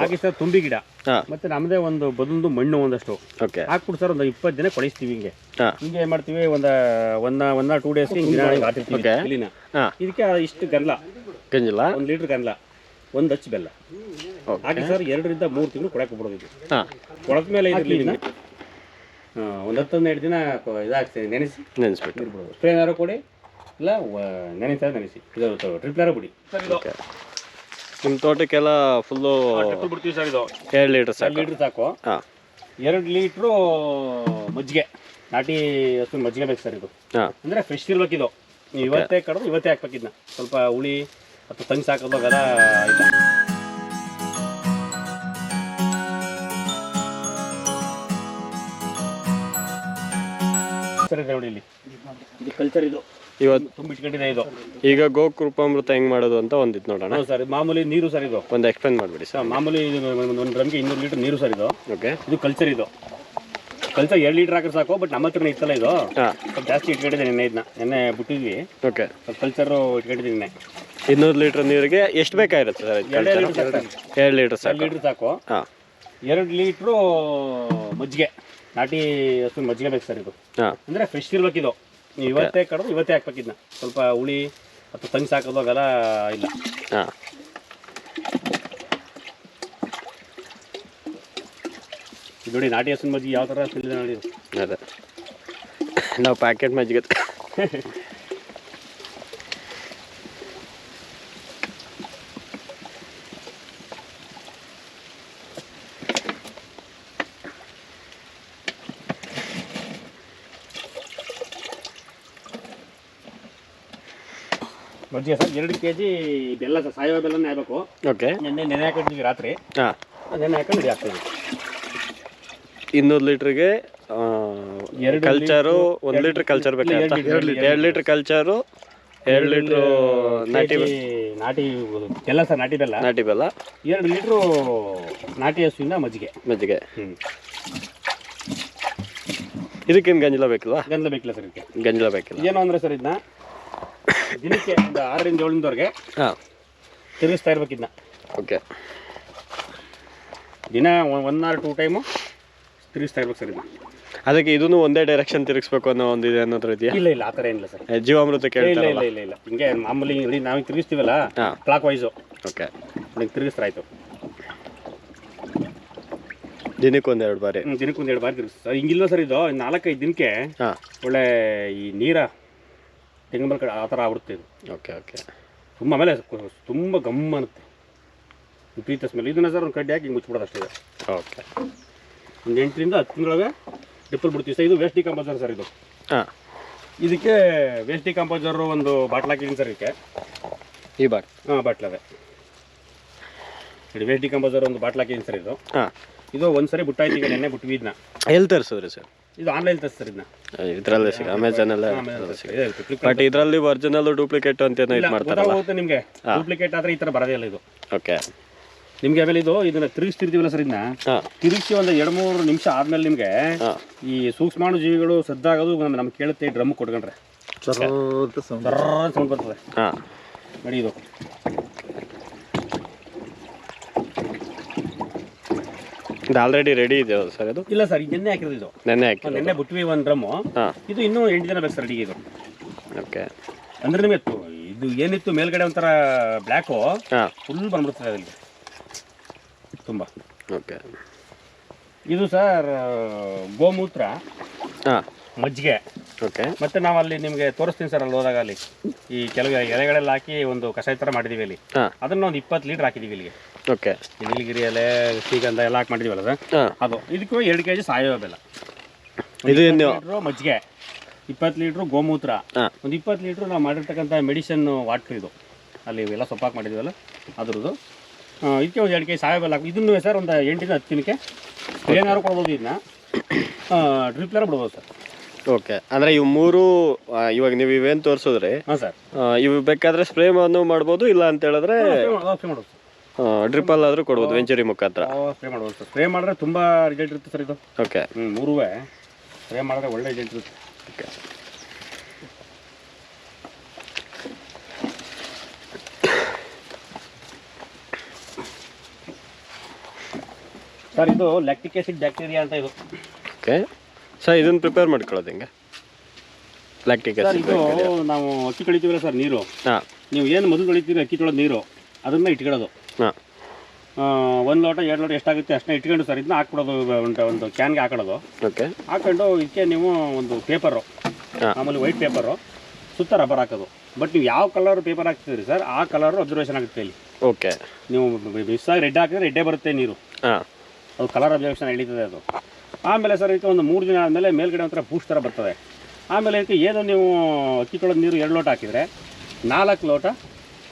ಹಾಗೆ ಸರ್ ತುಂಬಿ ಗಿಡ. ಮತ್ತೆ ನಮ್ಮದೇ ಒಂದು ಬದೊಂದು ಮಣ್ಣು ಒಂದಷ್ಟು. ಓಕೆ. ಹಾಕ್ಬಿಟ್ಟು ಸರ್ ಒಂದು ಇಪ್ಪತ್ತು ದಿನ ಕೊಳಿಸ್ತೀವಿ ಹಿಂಗೆ. ಹಿಂಗೆ ಏನ್ ಮಾಡ್ತೀವಿ ಒಂದ ಒಂದ ಒನ್ ಟೂ ಡೇಸ್ ಹಾಕಿರ್ತೀವಿ ಇದಕ್ಕೆ ಇಷ್ಟು ಗನ್ಲ ಗಂಜಲ ಒಂದು ಲೀಟರ್ ಗನ್ಲ ಒಂದು ಹಚ್ಚು ಬೆಲ್ಲ. ಹಾಗೆ ಸರ್ ಎರಡರಿಂದ ಮೂರು ತಿಂಗಳು ಕೊಡಕ್ಕೆ ಬಿಡೋದು ಕೊಳದ ಮೇಲೆ ಇದನ್ನ ಒಂದು ಹತ್ತು ಹನ್ನೆರಡು ದಿನ ಇದಾಗ್ತದೆ ನೆನೆಸಿ. ನೆನೆಸ್ಬಿಟ್ಟು. ನೀರು ಬಿಡೋದು. ಸ್ಪ್ರೇ ಏನಾರು ಕೊಡಿ ಇಲ್ಲ ನೆನೆಸ ನೆನೆಸಿ. ಇದು ಟ್ರಿಪ್ಲಾರ ಬಿಡಿ ನಿಮ್ಮ ತೋಟಕ್ಕೆಲ್ಲ ಫುಲ್ಲು ಬಿಡ್ತೀವಿ ಸರ್ ಇದು. ಎರಡು ಲೀಟರ್ ಲೀಟರ್ ಸಾಕು. ಲೀಟ್ರ್ ಸಾಕು. ಹಾಂ. ಎರಡು ಲೀಟ್ರು ಮಜ್ಜಿಗೆ. ನಾಟಿ ಅಷ್ಟು ಮಜ್ಜಿಗೆ ಬೇಕು ಸರ್ ಇದು. ಹಾಂ. ಅಂದರೆ ಫ್ರೆಶ್ ಇರ್ಬೇಕು ಇದು. ನೀವು ಇವತ್ತೇ ಕಡಿದು ಇವತ್ತೇ ಹಾಕ್ಬೇಕಿದ್ನ ಸ್ವಲ್ಪ ಹುಳಿ ಮತ್ತು ತಂಗಿ ಸಾಕೋದಾಗೆಲ್ಲ ಇಲ್ಲ ಸರ್ ಇದೆ ನೋಡಿ ಇಲ್ಲಿ. ಇದು ಕಲ್ಚರ್ ಇದು. ಇವತ್ತು ತುಂಬ ಇಟ್ಕೊಂಡಿದೆ ಇದು. ಈಗ ಗೋಕೃಪಾಮೃತ ಹೆಂಗ್ ಮಾಡೋದು ಅಂತ ಒಂದಿತ್ತು ನೋಡೋಣ. ಹೌದು ಸರ್ ಇದು ಮಾಮೂಲಿ ನೀರು ಸರ್ ಇದು. ಒಂದು ಎಕ್ಸ್ಪ್ಲೈನ್ ಮಾಡಿಬಿಡಿ ಸರ್. ಮಾಮೂಲಿ ಇದು ಒಂದು ಡ್ರಮ್ಗೆ ಇನ್ನೂರು ಲೀಟರ್ ನೀರು ಸರ್ ಇದು. ಓಕೆ ಇದು ಕಲ್ಚರ್ ಇದು. ಕಲ್ಚರ್ ಎರಡು ಲೀಟರ್ ಹಾಕಿದ್ರೆ ಸಾಕು ಬಟ್ ನಮ್ಮ ಹತ್ರನೇ ಇತ್ತಲ್ಲ ಇದು. ಹಾಂ. ಸ್ವಲ್ಪ ಜಾಸ್ತಿ ಇಟ್ಕೊಂಡಿದ್ದೀನಿ ನಿನ್ನೆ ಇದನ್ನ ನಿನ್ನೆ ಬಿಟ್ಟಿದ್ವಿ. ಓಕೆ ಸ್ವಲ್ಪ ಕಲ್ಚರು ಇಟ್ಕೊಂಡಿದ್ದೀನಿ ನಿನ್ನೆ. ಇನ್ನೂರು ಲೀಟರ್ ನೀರಿಗೆ ಎಷ್ಟು ಬೇಕಾಗಿರುತ್ತೆ ಸರ್ ಎರಡೇ ಲೀಟ್ರ್ ಸಾಕು ಎರಡು ಲೀಟರ್ ಎರಡು ಸಾಕು ಲೀಟ್ರ್ ಸಾಕು. ಹಾಂ. ಎರಡು ಲೀಟ್ರು ಮಜ್ಜಿಗೆ. ನಾಟಿ ಅಷ್ಟು ಮಜ್ಜಿಗೆ ಬೇಕು ಸರ್ ಇದು. ಹಾಂ. ಅಂದರೆ ಫ್ರೆಶ್ ಇರ್ಬೇಕಿದು ಇದು. ನೀವು ಇವತ್ತೇ ಕಡ್ದು ಇವತ್ತೇ ಹಾಕ್ಬೇಕು ಇದನ್ನ ಸ್ವಲ್ಪ ಹುಳಿ ಅಥವಾ ತಂಗಿ ಹಾಕೋದಾಗಲ್ಲ ಇಲ್ಲ. ಹಾಂ. ನೋಡಿ ನಾಟಿ ಹಸಿನ ಮಜ್ಜಿಗೆ ಯಾವ ಥರ ತಿಂದಿದೆ ನೋಡಿ. ಅದೇ. ನಾವು ಪ್ಯಾಕೆಟ್ ಮಜ್ಜಿಗೆ ಮಜ್ಜಿಗೆ ಸರ್? ಎರಡು ಕೆ ಜಿ ಬೆಲ್ಲ ಸರ್ ಸಾವಯವ ಬೆಲ್ಲನೇ ಹಾಕಬೇಕು. ಓಕೆ. ನೆನ್ನೆ ನೆನೆ ಹಾಕೊಂಡಿದ್ವಿ ರಾತ್ರಿ. ಹಾಂ. ನೆನೆ ಹಾಕೊಂಡು ಇದು ಹಾಕ್ತೀವಿ ಇನ್ನೂರು ಲೀಟ್ರಿಗೆ ಎರಡು ಕಲ್ಚರು ಒಂದು ಲೀಟ್ರ್ ಕಲ್ಚರ್ ಬೇಕು ಎರಡು ಲೀಟ್ರ್ ಕಲ್ಚರು ಎರಡು ಲೀಟ್ರು ನಾಟಿ ನಾಟಿ ಬೆಲ್ಲ ಸರ್ ನಾಟಿ ಬೆಲ್ಲ. ನಾಟಿ ಬೆಲ್ಲ. ಎರಡು ಲೀಟ್ರು ನಾಟಿ ಹಸುವಿನ ಮಜ್ಜಿಗೆ. ಮಜ್ಜಿಗೆ. ಇದಕ್ಕೇನು ಗಂಜಲ ಬೇಕಿಲ್ವಾ? ಗಂಜಲ ಬೇಕಿಲ್ಲ ಸರ್ ಇದಕ್ಕೆ. ಗಂಜಲ ಬೇಕಿಲ್ಲ. ಏನು ಅಂದರೆ ಸರ್ ಇದನ್ನ ದಿನಕ್ಕೆ ಒಂದು ಆರರಿಂದ ಏಳಿಂದವರೆಗೆ ಹಾಂ. ತಿರುಗಿಸ್ತಾ ಇರ್ಬೇಕು ಇದನ್ನ ಓಕೆ. ದಿನ ಒನ್ ಆರ್ ಟೂ ಟೈಮು ತಿರುಗಿಸ್ತಾ ಇರ್ಬೇಕು ಸರ್ ಇದನ್ನ. ಅದಕ್ಕೆ ಇದನ್ನು ಒಂದೇ ಡೈರೆಕ್ಷನ್ ತಿರುಗಿಸ್ಬೇಕು ಅನ್ನೋ ಒಂದು ಇದೆ ಅನ್ನೋದ್ರ ಇದೆಯಾ? ಇಲ್ಲ ಇಲ್ಲ ಆ ಥರ ಏನಿಲ್ಲ ಸರ್. ಜೀವಾಮೃತ ಇಲ್ಲ ಇಲ್ಲ ಇಲ್ಲ ಇಲ್ಲ. ಹಿಂಗೆ ಮಾಮೂಲಿ ಇಲ್ಲಿ ನಾವು ತಿರುಗಿಸ್ತೀವಲ್ಲ ಹಾಂ. Clockwise okay. ಹಿಂಗೆ ತಿರುಗಿಸ್ತಾ ಆಯಿತು. ದಿನಕ್ಕೆ ಒಂದೆರಡು ಬಾರಿ. ದಿನಕ್ಕೆ ಒಂದು ಎರಡು ಬಾರಿ ತಿರುಗಿಸ್ತಾರೆ ಸರ್ ಹಿಂಗಿಲ್ಲ ಸರ್ ಇದು? ನಾಲ್ಕೈದು ದಿನಕ್ಕೆ ಹಾಂ. ಒಳ್ಳೆ ಈ ನೀರ ತೆಂಗಿನ ಕಡೆ ಆ ಥರ ಆಗ್ಬಿಡುತ್ತೆ ಇದು ಓಕೆ ಓಕೆ. ತುಂಬ ಆಮೇಲೆ ತುಂಬ ಗಮ್ ಅನ್ನುತ್ತೆ ವಿಪರೀತ ಸ್ಮೆಲ್ ಇದನ್ನ ಸರ್ ಒಂದು ಕಡ್ಡಿ ಹಾಕಿ ಹಿಂಗೆ ಮುಚ್ಚಿಬಿಡೋದು ಅಷ್ಟೇ. ಓಕೆ. ಒಂದು ಎಂಟರಿಂದ ಹತ್ತು ತಿಂಗಳೊಳಗೆ ಡಿಪ್ಪಲ್ ಬಿಡ್ತೀವಿ ಸರ್. ಇದು ವೇಸ್ಟ್ ಡಿಕಾಂಪೋಸರ್ ಸರ್ ಇದು. ಹಾಂ. ಇದಕ್ಕೆ ವೇಸ್ಟ್ ಡಿಕಂಪೋಸರ್ ಒಂದು ಬಾಟ್ಲ್ ಹಾಕಿದ್ದೀನಿ ಸರ್ ಇದಕ್ಕೆ. ಈ ಬಾಟ್ ಹಾಂ ಬಾಟ್ಲ್ ಅದೇ ಇದು ವೇಸ್ಟ್ ಡಿಕಾಂಪೋಸರ್ ಒಂದು ಬಾಟ್ಲ್ ಹಾಕಿದ್ದೀನಿ ಸರ್ ಇದು. ಹಾಂ. ಇದು ಒಂದು ಸರಿ ಬುಟ್ಟಾಯ್ತು ಈಗ ನೆನ್ನೆ ಬಿಟ್ವಿ ಇದನ್ನ ಎಲ್ಲಿ ತರಿಸಿದ್ರಿ ಸರ್? ಇದು ಆನ್ಲೈನ್ ತರಿಸ್ತಾರೆ ಸರ್ ಇದನ್ನ ಇದರಲ್ಲೇ ಸಿಗ ಅಮೆಝಾನಲ್ಲೇ ಬಟ್ ಇದರಲ್ಲಿ ಒರಿಜಿನಲ್ ಡೂಪ್ಲಿಕೇಟ್ ಅಂತ ಏನೋ ಇದು ಮಾಡ್ತಾರಲ್ಲ. ಹೋಗುತ್ತೆ ನಿಮಗೆ. ಡೂಪ್ಲಿಕೇಟ್ ಆದರೆ ಈ ತರ ಬರೋದೇ ಇಲ್ಲ ಇದು. ಓಕೆ ನಿಮ್ಗೆ ಆಮೇಲೆ ಇದು ಇದನ್ನ ತಿರುಗಿಸ್ತಿರ್ತೀವಲ್ಲ ಸರ್ ಇದನ್ನ ತಿರುಗಿಸಿ ಒಂದು ಎರಡು ಮೂರು ನಿಮಿಷ ಆದ್ಮೇಲೆ ನಿಮ್ಗೆ ಈ ಸೂಕ್ಷ್ಮಾಣು ಜೀವಿಗಳು ಸದ್ದಾಗೋದು ನಮ್ಗೆ ನಮ್ಗೆ ಕೇಳುತ್ತೆ ಡ್ರಮ್ ಕೊಡ್ಕೊಂಡ್ರೆ. ಸೌಂಡ್. ಬರ್ತದೆ. ಹಾಂ. ನೋಡಿ ಇದು ಇದು ಆಲ್ರೆಡಿ ರೆಡಿ ಇದೆ ಸರ್ ಅದು ಇಲ್ಲ ಸರ್ ನಿನ್ನೆ ಹಾಕಿರೋದು ಇದು. ನೆನ್ನೆ ಹಾಕಿ ನೆನ್ನೆ ಬಿಟ್ವಿ ಒಂದು ಡ್ರಮ್ಮು ಹಾಂ. ಇದು ಇನ್ನೂ ಎಂಟು ದಿನ ಬೇಕು ಸರ್ ಅಡಿಗೆ ಇದು. ಓಕೆ ಅಂದ್ರೆ ನಿಮಗೆ ಇದು ಏನಿತ್ತು ಮೇಲ್ಗಡೆ ಒಂಥರ ಬ್ಲ್ಯಾಕು ಹಾಂ. ಫುಲ್ ಬಂದ್ಬಿಡ್ತದೆ ಅದ್ರಲ್ಲಿ. ತುಂಬ. ಓಕೆ ಇದು ಸರ್ ಗೋಮೂತ್ರ ಹಾಂ. ಮಜ್ಜಿಗೆ. ಓಕೆ ಮತ್ತೆ ನಾವು ಅಲ್ಲಿ ನಿಮಗೆ ತೋರಿಸ್ತೀನಿ ಸರ್ ಅಲ್ಲಿ ಹೋದಾಗ ಅಲ್ಲಿ. ಈ ಕೆಲವು ಎಲೆಗಳೆಲ್ಲ ಹಾಕಿ ಒಂದು ಕಷಾಯ ಥರ ಮಾಡಿದ್ದೀವಿ ಅಲ್ಲಿ. ಹಾಂ. ಅದನ್ನ ಒಂದು ಇಪ್ಪತ್ತು ಲೀಟ್ರ್ ಹಾಕಿದ್ದೀವಿ ಇಲ್ಲಿಗೆ. ಓಕೆ. ನೀಲಗಿರಿ ಎಲೆ ಶ್ರೀಗಂಧ ಎಲ್ಲ ಹಾಕಿ ಮಾಡಿದ್ದೀವಲ್ಲ ಸರ್? ಹಾಂ. ಅದು ಇದಕ್ಕೂ ಎರಡು ಕೆ ಜಿ ಸಾವಯವ ಬೆಲ್ಲ. ಇದು ಲೀಟ್ರು ಮಜ್ಜಿಗೆ ಇಪ್ಪತ್ತು ಲೀಟ್ರು ಗೋಮೂತ್ರ ಹಾಂ. ಒಂದು ಇಪ್ಪತ್ತು ಲೀಟ್ರು ನಾವು ಮಾಡಿರ್ತಕ್ಕಂಥ ಮೆಡಿಸಿನ್ ವಾಟ್ರ್ ಇದು. ಅಲ್ಲಿ ಎಲ್ಲ ಸೊಪ್ಪಾಕಿ ಮಾಡಿದ್ದೀವಲ್ಲ ಅದ್ರದ್ದು. ಇದಕ್ಕೆ ಒಂದು ಎರಡು ಕೆ ಜಿ ಸಾವಯವ ಬೆಲ್ಲ ಹಾಕಿ ಇದನ್ನು ಸರ್ ಒಂದು ಎಂಟಿಂದ ಹತ್ತು ದಿನಕ್ಕೆ ಏನಾದ್ರು ಕೊಡ್ಬೋದು ಇದನ್ನ. ಡ್ರಿಪ್ಲರ್ ಬಿಡ್ಬೋದು ಸರ್. ಓಕೆ. ಅಂದರೆ ಇವು ಮೂರು ಆ, ಇವಾಗ ನೀವು ಇವೇನು ತೋರಿಸಿದ್ರಿ ಹಾಂ ಸರ್. ಇವು ಬೇಕಾದ್ರೆ ಸ್ಪ್ರೇ ಅನ್ನು ಮಾಡ್ಬೋದು ಇಲ್ಲ ಅಂತ ಹೇಳಿದ್ರೆ ಮಾಡ್ಬೋದು ಡ್ರಿಪ್ಪಲ್ ಆದರೂ ಕೊಡಬಹುದು ವೆಂಚುರಿ ಮುಖಾಂತರ. ಸ್ಪ್ರೇ ಮಾಡ್ಬೋದು ಸರ್ ಸ್ಪ್ರೇ ಮಾಡಿದ್ರೆ ತುಂಬ ರಿಸಲ್ಟ್ ಇರುತ್ತೆ ಸರ್ ಇದು. ಓಕೆ ಹ್ಞೂ ಮೂರುವೆ. ಸ್ಪ್ರೇ ಮಾಡಿದ್ರೆ ಒಳ್ಳೆ ರಿಸಲ್ಟ್ ಇರುತ್ತೆ. ಓಕೆ ಸರ್ ಇದು ಲ್ಯಾಕ್ಟಿಕ್ ಆಸಿಡ್ ಬ್ಯಾಕ್ಟೀರಿಯಾ ಅಂತ ಇದು. ಓಕೆ ಸರ್ ಇದನ್ನು ಪ್ರಿಪೇರ್ ಮಾಡ್ಕೊಳ್ಳೋದು ಹೆಂಗೆ? ಲ್ಯಾಕ್ಟಿಕ್ ಆಸಿಡ್ ಇದು ನಾವು ಅಕ್ಕಿ ಕಳಿತೀವಲ್ಲ ಸರ್ ನೀರು. ಹಾಂ. ನೀವು ಏನು ಮೊದಲು ಕಳಿತೀರಿ ಅಕ್ಕಿ ತೊಳೆದ ನೀರು ಅದನ್ನ ಇಟ್ಕೊಳ್ಳೋದು. ಒಂದು ಲೋಟ ಎರಡು ಲೋಟ ಎಷ್ಟಾಗುತ್ತೆ ಅಷ್ಟನ್ನ ಇಟ್ಕೊಂಡು ಸರ್ ಇದನ್ನ ಹಾಕ್ಬಿಡೋದು ಒಂದು ಒಂದು ಕ್ಯಾನ್ಗೆ ಹಾಕೊಳ್ಳೋದು. ಓಕೆ. ಹಾಕೊಂಡು ಇದಕ್ಕೆ ನೀವು ಒಂದು ಪೇಪರು ಹಾಂ. ಮಾಮೂಲಿ ವೈಟ್ ಪೇಪರು ಸುತ್ತ ರಬ್ಬರ್ ಹಾಕೋದು. ಬಟ್ ನೀವು ಯಾವ ಕಲರ್ ಪೇಪರ್ ಹಾಕ್ತಿದ್ರಿ ಸರ್ ಆ ಕಲರ್ ಅಬ್ಸರ್ವೇಷನ್ ಆಗುತ್ತೆ ಇಲ್ಲಿ. ಓಕೆ. ನೀವು ಮಿಸ್ ರೆಡ್ ಹಾಕಿದ್ರೆ ರೆಡ್ಡೇ ಬರುತ್ತೆ ನೀರು. ಹಾಂ. ಅದು ಕಲರ್ ಅಬ್ಸರ್ವೇಷನ್ ಹಿಡಿತದೆ ಅದು. ಆಮೇಲೆ ಸರ್ ಇದಕ್ಕೆ ಒಂದು ಮೂರು ದಿನ ಆದಮೇಲೆ ಮೇಲ್ಗಡೆ ಒಂಥರ ಬೂಸ್ಟ್ ಥರ ಬರ್ತದೆ. ಆಮೇಲೆ ಇದಕ್ಕೆ ಏನು ನೀವು ಅಕ್ಕಿ ತೊಳೆದ ನೀರು ಎರಡು ಲೋಟ ಹಾಕಿದರೆ ನಾಲ್ಕು ಲೋಟ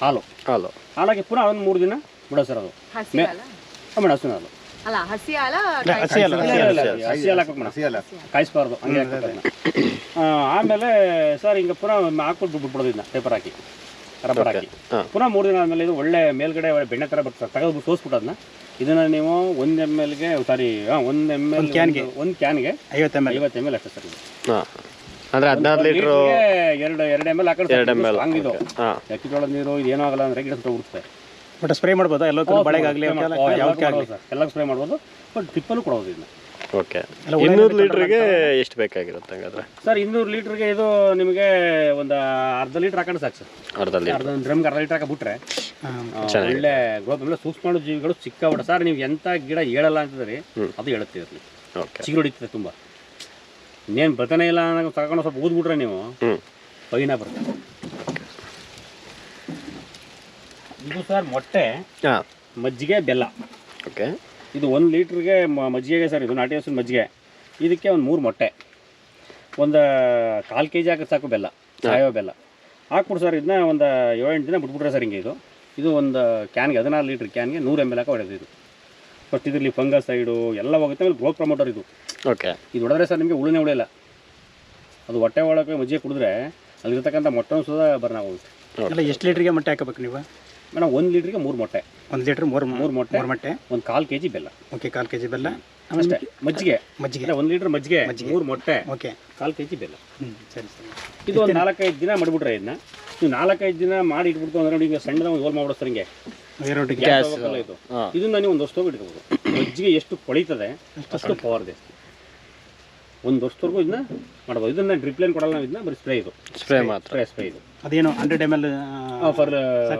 ಹಾಲು. ಹಾಲು. ಹಾಲಾಗಿ ಪುನಃ ಒಂದು ಮೂರು ದಿನ ಬಿಡೋ ಸರ್ ಅದು. ಹಸಿ ಅಲ್ಲ ಮೇಡಮ್ ಹಸು ಅದು ಅಲ್ಲ ಹಸಿ ಅಲ್ಲ ಹಸಿ ಹಾಲು ಹಸಿ ಹಾಲು. ಹಾಕ್ಬೇಕು ಮೇಡಮ್ ಕಾಯಿಸ್ಬಾರ್ದು ಹಂಗೆ ಹಾಕ್ಬೇಕು ಅದನ್ನ. ಆ, ಆಮೇಲೆ ಸರ್ ಹಿಂಗೆ ಪುನಃ ಹಾಕ್ಬಿಟ್ಟು ಬಿಟ್ಬಿಡೋದು ಇದನ್ನ ಪೇಪರ್ ಹಾಕಿ. ರಬ್ಬರ್ ಹಾಕಿ. ಪುನಃ ಮೂರು ದಿನ ಆದಮೇಲೆ ಇದು ಒಳ್ಳೆ ಮೇಲ್ಗಡೆ ಒಳ್ಳೆ ಬೆಣ್ಣೆ ಥರ ಬರ್ತದೆ ತೆಗೆದು ಸೋಸ್ಬಿಟ್ಟು ಅದನ್ನ. ಇದನ್ನ ನೀವು ಒಂದು ಎಂ ಎಲ್ಗೆ ಸಾರಿ ಒಂದು ಎಂ ಎಲ್ ಕ್ಯಾನ್ಗೆ ಒಂದು ಕ್ಯಾನ್ಗೆ ಐವತ್ತು ಎಂ ಎಲ್ ಐವತ್ತು ಎಂ ಎಲ್ ಅಷ್ಟೇ ಸರ್ ಇದು. ಹಾಂ. ಅಂದರೆ ಹದಿನಾರು ಲೀಟ್ರು ಲೀಟ್ರಿಗೆ ಎರಡು ಎರಡು ಎಂ ಎಲ್ ಹಾಕೊಂಡು ಎರಡು ಎಂ ಎಲ್ ಹಂಗಿದು. ಹಾಂ. ಅಕ್ಕಿ ಜೋಳದ ನೀರು ಇದು ಏನೂ ಆಗಲ್ಲ ಅಂದ್ರೆ ಗಿಡ ಸುತ್ತ ಬಟ್ ಸ್ಪ್ರೇ ಮಾಡ್ಬೋದಾ? ಎಲ್ಲ ಬಳೆಗಾಗಲಿ ಯಾವ್ದಕ್ಕೆ ಆಗಲಿ ಎಲ್ಲ ಸ್ಪ್ರೇ ಮಾಡ್ಬೋದು ಬಟ್ ಟಿಪ್ಪಲ್ಲೂ ಕೊಡೋದಿಲ್ಲ ಇದನ್ನ. ಓಕೆ ಇನ್ನೂರು ಲೀಟ್ರಿಗೆ ಎಷ್ಟು ಬೇಕಾಗಿರುತ್ತೆ ಹಂಗಾದ್ರೆ? ಸರ್ ಇನ್ನೂರು ಲೀಟ್ರಿಗೆ ಇದು ನಿಮಗೆ ಒಂದು ಅರ್ಧ ಲೀಟ್ರ್ ಹಾಕೊಂಡು ಸಾಕು ಸರ್. ಅರ್ಧ ಲೀಟ್ರ್ ಅರ್ಧ ಡ್ರಮ್ಗೆ ಅರ್ಧ ಲೀಟ್ರ್ ಹಾಕಬಿಟ್ರೆ ಒಳ್ಳೆ ಗ್ರೋತ್ ಸೂಸ್ ಸೂಕ್ಷ್ಮಾಣು ಜೀವಿಗಳು ಸಿಕ್ಕಾಬಿಡ ಸರ್ ನೀವು ಎಂಥ ಗಿಡ ಹೇಳಲ್ಲ ಅಂತಂದ್ರೆ ಅದು ಹೇಳುತ್ತೆ ಇರಲಿ. ಓಕೆ ಚಿಗುರು ಹೊಡಿತದೆ ತುಂಬ. ಇನ್ನೇನು ಬರ್ತಾನೆ ಇಲ್ಲ ಅನ್ನೋ ತಗೊಂಡು ಸ್ವಲ್ಪ ಊದ್ಬಿಟ್ರೆ ನೀವು ಪೈನ ಬರುತ್ತೆ. ಇದು ಸರ್ ಮೊಟ್ಟೆ ಹಾಂ. ಮಜ್ಜಿಗೆ ಬೆಲ್ಲ. ಓಕೆ. ಇದು ಒಂದು ಲೀಟ್ರಿಗೆ ಮಜ್ಜಿಗೆಗೆ ಸರ್ ಇದು ನಾಟಿ ಹಸುವಿನ ಮಜ್ಜಿಗೆ. ಇದಕ್ಕೆ ಒಂದು ಮೂರು ಮೊಟ್ಟೆ. ಒಂದು ಕಾಲು ಕೆ ಜಿ ಹಾಕಿದ್ರೆ ಸಾಕು ಬೆಲ್ಲ ಸಾಯೋ ಬೆಲ್ಲ. ಹಾಕ್ಬಿಟ್ಟು ಸರ್ ಇದನ್ನ ಒಂದು ಏಳೆಂಟು ದಿನ ಬಿಟ್ಬಿಟ್ರೆ ಸರ್ ಹಿಂಗೆ ಇದು. ಇದು ಒಂದು ಕ್ಯಾನ್ಗೆ ಹದಿನಾರು ಲೀಟ್ರ್ ಕ್ಯಾನ್ಗೆ ನೂರು ಎಂ ಎಲ್ ಹಾಕಿ ಹೊಡೆದು ಇದು. ಫಸ್ಟ್ ಇದರಲ್ಲಿ ಫಂಗಸ್ ಸೈಡು ಎಲ್ಲ ಹೋಗುತ್ತೆ ಆಮೇಲೆ ಗ್ರೋತ್ ಪ್ರಮೋಟರ್ ಇದು. ಓಕೆ. ಇದು ಹೊಡೆದ್ರೆ ಸರ್ ನಿಮಗೆ ಉಳಿನೇ ಉಳಿಯಲ್ಲ. ಅದು ಹೊಟ್ಟೆ ಒಳಗೆ ಮಜ್ಜಿಗೆ ಕುಡಿದ್ರೆ ಅಲ್ಲಿರ್ತಕ್ಕಂಥ ಮೊಟ್ಟೆ ಸುದ ಬರ್ನ ಹೋಗುತ್ತೆ ಎಷ್ಟು ಲೀಟ್ರಿಗೆ ಮೊಟ್ಟೆ ಹಾಕಬೇಕು ನೀವು? ಮೇಡಮ್ ಒಂದು ಲೀಟ್ರಿಗೆ ಮೂರು ಮೊಟ್ಟೆ. ಒಂದು ಲೀಟ್ರ್ ಮೂರು ಮೂರು ಮೊಟ್ಟೆ ಮೂರು ಮೊಟ್ಟೆ. ಒಂದು ಕಾಲು ಕೆ ಜಿ ಬೆಲ್ಲ. ಓಕೆ ಕಾಲು ಕೆ ಜಿ ಬೆಲ್ಲ ಅಷ್ಟೇ ಮಜ್ಜಿಗೆ. ಮಜ್ಜಿಗೆ. ಒಂದು ಲೀಟ್ರ್ ಮಜ್ಜಿಗೆ ಮೂರು ಮೊಟ್ಟೆ ಓಕೆ. ಕಾಲು ಕೆ ಜಿ ಬೆಲ್ಲ. ಹ್ಞೂ ಸರಿ ಸರಿ. ಇದು ಒಂದು ನಾಲ್ಕೈದು ದಿನ ಮಾಡಿಬಿಟ್ರೆ ಇದನ್ನ ನೀವು ನಾಲ್ಕೈದು ದಿನ ಮಾಡಿ ಇಟ್ಬಿಡ್ತು ಅಂದ್ರೆ ನೋಡಿ ಈಗ ಸಣ್ಣದ ಒಂದು ಹೋಲ್ ಮಾಡ್ಬಿಡ್ತಾರೆ ಹಿಂಗೆ. ಇದು. ಇದನ್ನ ನೀವು ಒಂದು ವರ್ಷ ಇಟ್ಕೋಬೋದು. ಮಜ್ಜಿಗೆ ಎಷ್ಟು ಕೊಳಿತದೆ ಅಷ್ಟು ಪವರ್ ಜಾಸ್ತಿ. ಒಂದು ವರ್ಷದವರೆಗೂ ಇದನ್ನ ಮಾಡ್ಬೋದು. ಇದನ್ನ ಡ್ರಿಪ್ಲೈನ್ ಕೊಡಲ್ಲ ನಾವು ಇದನ್ನ ಬರೀ ಸ್ಪ್ರೇ ಇದು. ಸ್ಪ್ರೇ ಮಾತ್ರ. ಸ್ಪ್ರೇ ಸ್ಪ್ರೇ ಇದು. ಅದೇನು hundred M L for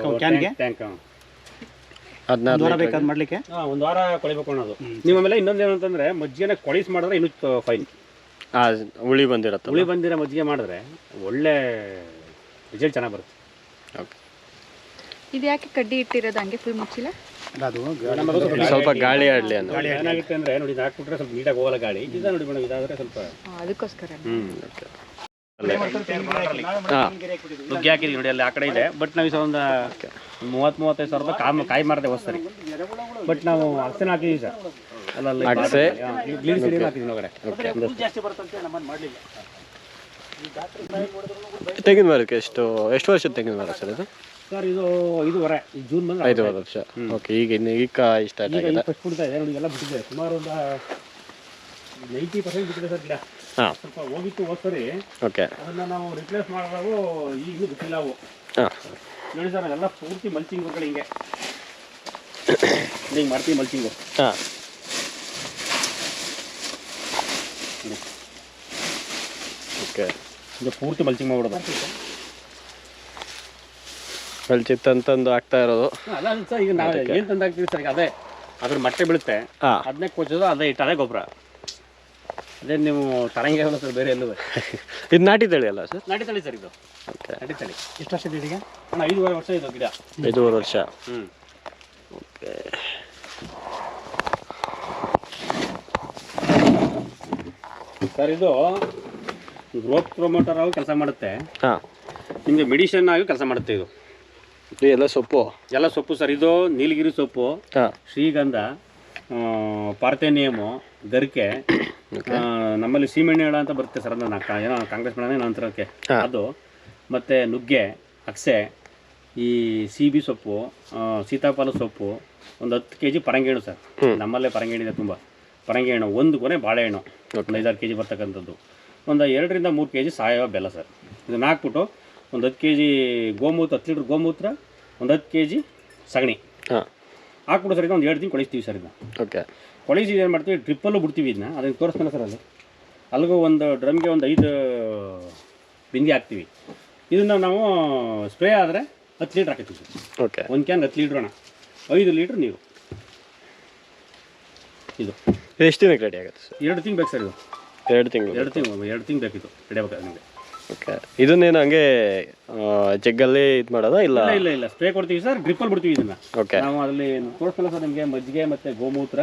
can ಕ್ಯಾನ್ಗೆ? Tank ಹದಿನಾರು ವಾರ ಬೇಕಾದ್ರೆ ಮಾಡಲಿಕ್ಕೆ? ಒಂದು ವಾರ ಕೊಳಿಬೇಕು ಅನ್ನೋದು ನೀವು ಆಮೇಲೆ ಇನ್ನೊಂದು ಏನಂತಂದ್ರೆ ಮಜ್ಜಿಗೆನ ಕೊಳಿಸ್ ಮಾಡಿದ್ರೆ ಇನ್ನೂ ಫೈನ್ ಆ ಹುಳಿ ಬಂದಿರತ್ತಲ್ಲ? ಹುಳಿ ಬಂದಿರೋ ಮಜ್ಜಿಗೆ ಮಾಡಿದ್ರೆ ಒಳ್ಳೆ ರಿಸಲ್ಟ್ ಚೆನ್ನಾಗಿ ಬರುತ್ತೆ. ಓಕೆ ಇದು ಯಾಕೆ ಕಡ್ಡಿ ಇಟ್ಟಿರೋದು ಹಂಗೆ ಫುಲ್ ಮುಚ್ಚಿಲ್ಲ? ಸ್ವಲ್ಪ ಗಾಳಿ ಆಡಲಿ ಅನ್ನೋ ಏನಾಗುತ್ತೆ ಅಂದ್ರೆ ನೋಡಿ ಇದು ಹಾಕ್ಬಿಟ್ರೆ ಸ್ವಲ್ಪ ನೀಟಾಗಿ ಹೋಗಲ್ಲ ಗಾಳಿ. ಇದು ನೋಡಿ ಮೇಡಮ್ ಇದಾದ್ರೆ ಸ್ವಲ್ಪ ಅದಕ್ಕೋಸ್ಕರ ಹ್ಮ್ ಹಾಂ. ನುಗ್ಗೆ ಹಾಕಿದ್ವಿ ನೋಡಿ ಅಲ್ಲಿ ಆ ಕಡೆ ಇದೆ. ಬಟ್ ನಾವು ಈಗ ಒಂದು ಮೂವತ್ತು ಮೂವತ್ತೈದು ಸಾವಿರ ರೂಪಾಯಿ ಕಾಯಿ ಕಾಯಿ ಮಾಡಿದೆ ಹೊಸ್ತರಿ ಬಟ್ ನಾವು ಅಕ್ಸೆನ ಹಾಕಿದ್ವಿ ಸರ್. ಅಲ್ಲ ಅಲ್ಲಿ ಅಗಸೆ? ಗ್ಲೀನ್ ಸಿಡಿ ಹಾಕಿದ್ವಿ ಒಳಗಡೆ ಜಾಸ್ತಿ ಬರ್ತಂತೆ ನಮ್ಮನ್ನು ಮಾಡಲಿಲ್ಲ. ತೆಂಗಿನ ಮರಕ್ಕೆ ಎಷ್ಟು ಎಷ್ಟು ವರ್ಷದ ತೆಂಗಿನ ಮರ ಸರ್ ಇದು? ಸರ್ ಇದು ಇದುವರೆ ಈ ಜೂನ್ ಬಂದ ಐದು ವರ್ಷ. ಓಕೆ ಈಗ ಇನ್ನು ಈಗ ಸ್ಟಾರ್ಟ್ ಈಗ ಆಗಿದೆ ಫಸ್ಟ್ ಬಿಡ್ತಾ ಇದೆ ನೋಡಿ ಎಲ್ಲ ಬಿಟ್ಟಿದೆ. ಸುಮಾರು ಒಂದು ನೈಂಟಿ ಪರ್ಸೆಂಟ್ ಬಿಟ್ಟಿದೆ ಸರ್ ಗಿಡ. ಹಾಂ. ಸ್ವಲ್ಪ ಹೋಗಿತ್ತು ಹೋದ್ಸರಿ. ಓಕೆ ಅದನ್ನ ನಾವು ರಿಪ್ಲೇಸ್ ಮಾಡಿದಾಗ ಈಗಲೂ ಬಿಟ್ಟಿಲ್ಲ ಅವು. ಹಾಂ. ನೋಡಿ ಸರ್ ಎಲ್ಲ ಪೂರ್ತಿ ಮಲ್ಚಿಂಗ್ ಕಡೆ ಹಿಂಗೆ. ಹಿಂಗೆ ಮಾಡ್ತೀವಿ ಮಲ್ಚಿಂಗು ಹಾಂ. ಓಕೆ ಇದು ಪೂರ್ತಿ ಮಲ್ಚಿಂಗ್ ಮಾಡ್ಬಿಡೋದು. ಬೆಳ್ಚಿತ್ತು ತಂದು ಆಗ್ತಾ ಇರೋದು. ಅಲ್ಲ ಸರ್ ಈಗ ನಾವು ಏನು ತಂದು ಹಾಕ್ತೀವಿ ಸರ್ ಈಗ ಅದೇ ಅದ್ರ ಮೊಟ್ಟೆ ಬೀಳುತ್ತೆ. ಹಾಂ. ಅದನ್ನೇ ಕೊಚ್ಚೋದು ಅದೇ ಇಟ್ಟು ಅದೇ ಗೊಬ್ಬರ. ಅದೇ ನೀವು ತರಂಗೆ ಅಲ್ಲ ಸರ್ ಬೇರೆ ಎಲ್ಲೂ ಇದು ನಾಟಿ ತಳಿ ಅಲ್ಲ ಸರ್? ನಾಟಿ ತಳಿ ಸರ್ ಇದು. ಓಕೆ. ನಾಟಿ ತಳಿ. ಎಷ್ಟು ವರ್ಷದ ಈಗ ಅಣ್ಣ ಐದೂವರೆ ವರ್ಷ ಇದು ಗಿಡ. ಐದೂವರೆ ವರ್ಷ. ಹ್ಞೂ ಓಕೆ. ಸರ್ ಇದು ಗ್ರೋತ್ ಪ್ರೊಮೋಟರ್ ಆಗಿ ಕೆಲಸ ಮಾಡುತ್ತೆ. ಹಾಂ. ನಿಮಗೆ ಮೆಡಿಷನ್ ಆಗಿ ಕೆಲಸ ಮಾಡುತ್ತೆ ಇದು. ಇದು ಎಲ್ಲ ಸೊಪ್ಪು? ಎಲ್ಲ ಸೊಪ್ಪು ಸರ್ ಇದು ನೀಲಗಿರಿ ಸೊಪ್ಪು ಹಾಂ. ಶ್ರೀಗಂಧ ಪಾರ್ಥೇನಿಯಮು ಗರಿಕೆ ನಮ್ಮಲ್ಲಿ ಸೀಮೆಣ್ಣೆ ಹೇಳ ಅಂತ ಬರುತ್ತೆ ಸರ್ ಅದನ್ನ ಕಾ- ಏನೋ ಕಾಂಗ್ರೆಸ್ ಮೇಳನೇ ನಂತರಕ್ಕೆ ಹಾ. ಅದು ಮತ್ತು ನುಗ್ಗೆ ಅಕ್ಸೆ ಈ ಸೀಬಿ ಸೊಪ್ಪು ಆ, ಸೀತಾಫಲ ಸೊಪ್ಪು ಒಂದು ಹತ್ತು ಕೆ ಜಿ ಪರಂಗಿಹಣ್ಣು ಸರ್. ನಮ್ಮಲ್ಲೇ ಪರಂಗಿಹಣ್ಣಿದೆ ತುಂಬ. ಪರಂಗಿಹಣ್ಣು ಒಂದು ಕೊನೆ ಬಾಳೆಹಣ್ಣು. ಒಂದು ಐದಾರು ಕೆ ಜಿ ಬರ್ತಕ್ಕಂಥದ್ದು. ಒಂದು ಎರಡರಿಂದ ಮೂರು ಕೆ ಜಿ ಸಾವಯವ ಬೆಲ್ಲ ಸರ್. ಇದನ್ನ ಹಾಕ್ಬಿಟ್ಟು ಒಂದು ಹತ್ತು ಕೆ ಜಿ ಗೋಮೂತ್ರ ಹತ್ತು ಲೀಟ್ರ್ ಗೋಮೂತ್ರ ಒಂದು ಹತ್ತು ಕೆ ಜಿ ಸಗಣಿ. ಹಾಂ. ಹಾಕ್ಬಿಡು ಸರ್ ಒಂದು ಎರಡು ತಿಂಗಳು ಕೊಳಿಸ್ತೀವಿ ಸರ್ ಇದನ್ನ ಓಕೆ. ಕೊಳಿಸಿ ಏನು ಮಾಡ್ತೀವಿ ಟ್ರಿಪ್ಪಲ್ಲೂ ಬಿಡ್ತೀವಿ ಇದನ್ನ ಅದನ್ನು ತೋರಿಸ್ತಾನೆ ಸರ್ ಅಲ್ಲಿ. ಅಲ್ಲಿಗೂ ಒಂದು ಡ್ರಮ್ಗೆ ಒಂದು ಐದು ಬಿಂದಿ ಹಾಕ್ತೀವಿ. ಇದನ್ನು ನಾವು ಸ್ಪ್ರೇ ಆದರೆ ಹತ್ತು ಲೀಟ್ರ್ ಹಾಕಿರ್ತೀವಿ ಸರ್. ಓಕೆ. ಒಂದು ಕ್ಯಾನ್ ಹತ್ತು ಲೀಟ್ರ್ ಅಣ್ಣ. ಐದು ಲೀಟ್ರ್ ನೀರು. ಇದು. ಎಷ್ಟು ದಿನಕ್ಕೆ ರೆಡಿ ಆಗುತ್ತೆ ಸರ್? ಎರಡು ತಿಂಗಳು ಬೇಕು ಸರ್ ಇದು. ಎರಡು ತಿಂಗಳು ಎರಡು ತಿಂಗಳು ಎರಡು ತಿಂಗಳು ಬೇಕಿತ್ತು. ಇಡಬೇಕಾದ್ರೆ ನಿಮಗೆ. ಓಕೆ. ಇದನ್ನೇನು ಹಂಗೆ ಜಗ್ಗಲ್ಲಿ ಇದು ಮಾಡೋದಾ ಇಲ್ಲ? ಇಲ್ಲ ಇಲ್ಲ ಇಲ್ಲ. ಸ್ಪ್ರೇ ಕೊಡ್ತೀವಿ ಸರ್ ಡ್ರಿಪ್ಪಲ್ಲಿ ಬಿಡ್ತೀವಿ ಇದನ್ನ. ಓಕೆ. ನಾವು ಅಲ್ಲಿ ತೋರಿಸ್ತಾನೆ ಸರ್ ನಿಮಗೆ ಮಜ್ಜಿಗೆ ಮತ್ತೆ ಗೋಮೂತ್ರ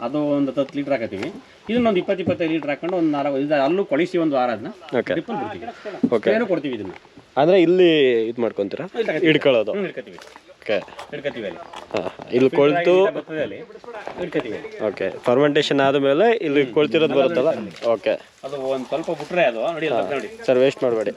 ಅದು ಒಂದು ಹತ್ತು ಲೀಟ್ರ್ ಹಾಕತ್ತೀವಿ. ಇದನ್ನೊಂದು ಇಪ್ಪತ್ತು ಇಪ್ಪತ್ತೈದು ಲೀಟ್ರ್ ಹಾಕೊಂಡು ಒಂದು ನಾಲ್ಕು ಅಲ್ಲೂ ಕೊಳಿಸಿ ಒಂದು ವಾರ ಅದನ್ನ. ಡ್ರಿಪ್ಪಲ್ಲಿ ಬಿಡ್ತೀವಿ. ಓಕೆ. ಸ್ಪ್ರೇನು ಕೊಡ್ತೀವಿ ಇದನ್ನ. ಅಂದರೆ ಇಲ್ಲಿ ಇದು ಮಾಡ್ಕೊತೀರಾ? ಹಿಡ್ಕೊಳ್ಳೋದು. ಹಿಡ್ಕತೀವಿ. ಓಕೆ ಹಿಡ್ಕತೀವಿ ಅಲ್ಲಿ. ಇಲ್ಲಿ ಕೊಳ್ತು ಬರ್ತದೆ ಅಲ್ಲಿ. ಹಿಡ್ಕತೀವಿ ಅಲ್ಲಿ. ಓಕೆ ಫರ್ಮೆಂಟೇಷನ್ ಆದಮೇಲೆ ಇಲ್ಲಿ ಕೊಳ್ತಿರೋದು ಬರುತ್ತಲ್ಲ? ಓಕೆ ಅದು ಒಂದು ಸ್ವಲ್ಪ ಬಿಟ್ರೆ ಅದು. ನೋಡಿ ನೋಡಿ. ಸರ್ ವೇಸ್ಟ್ ಮಾಡಬೇಡಿ.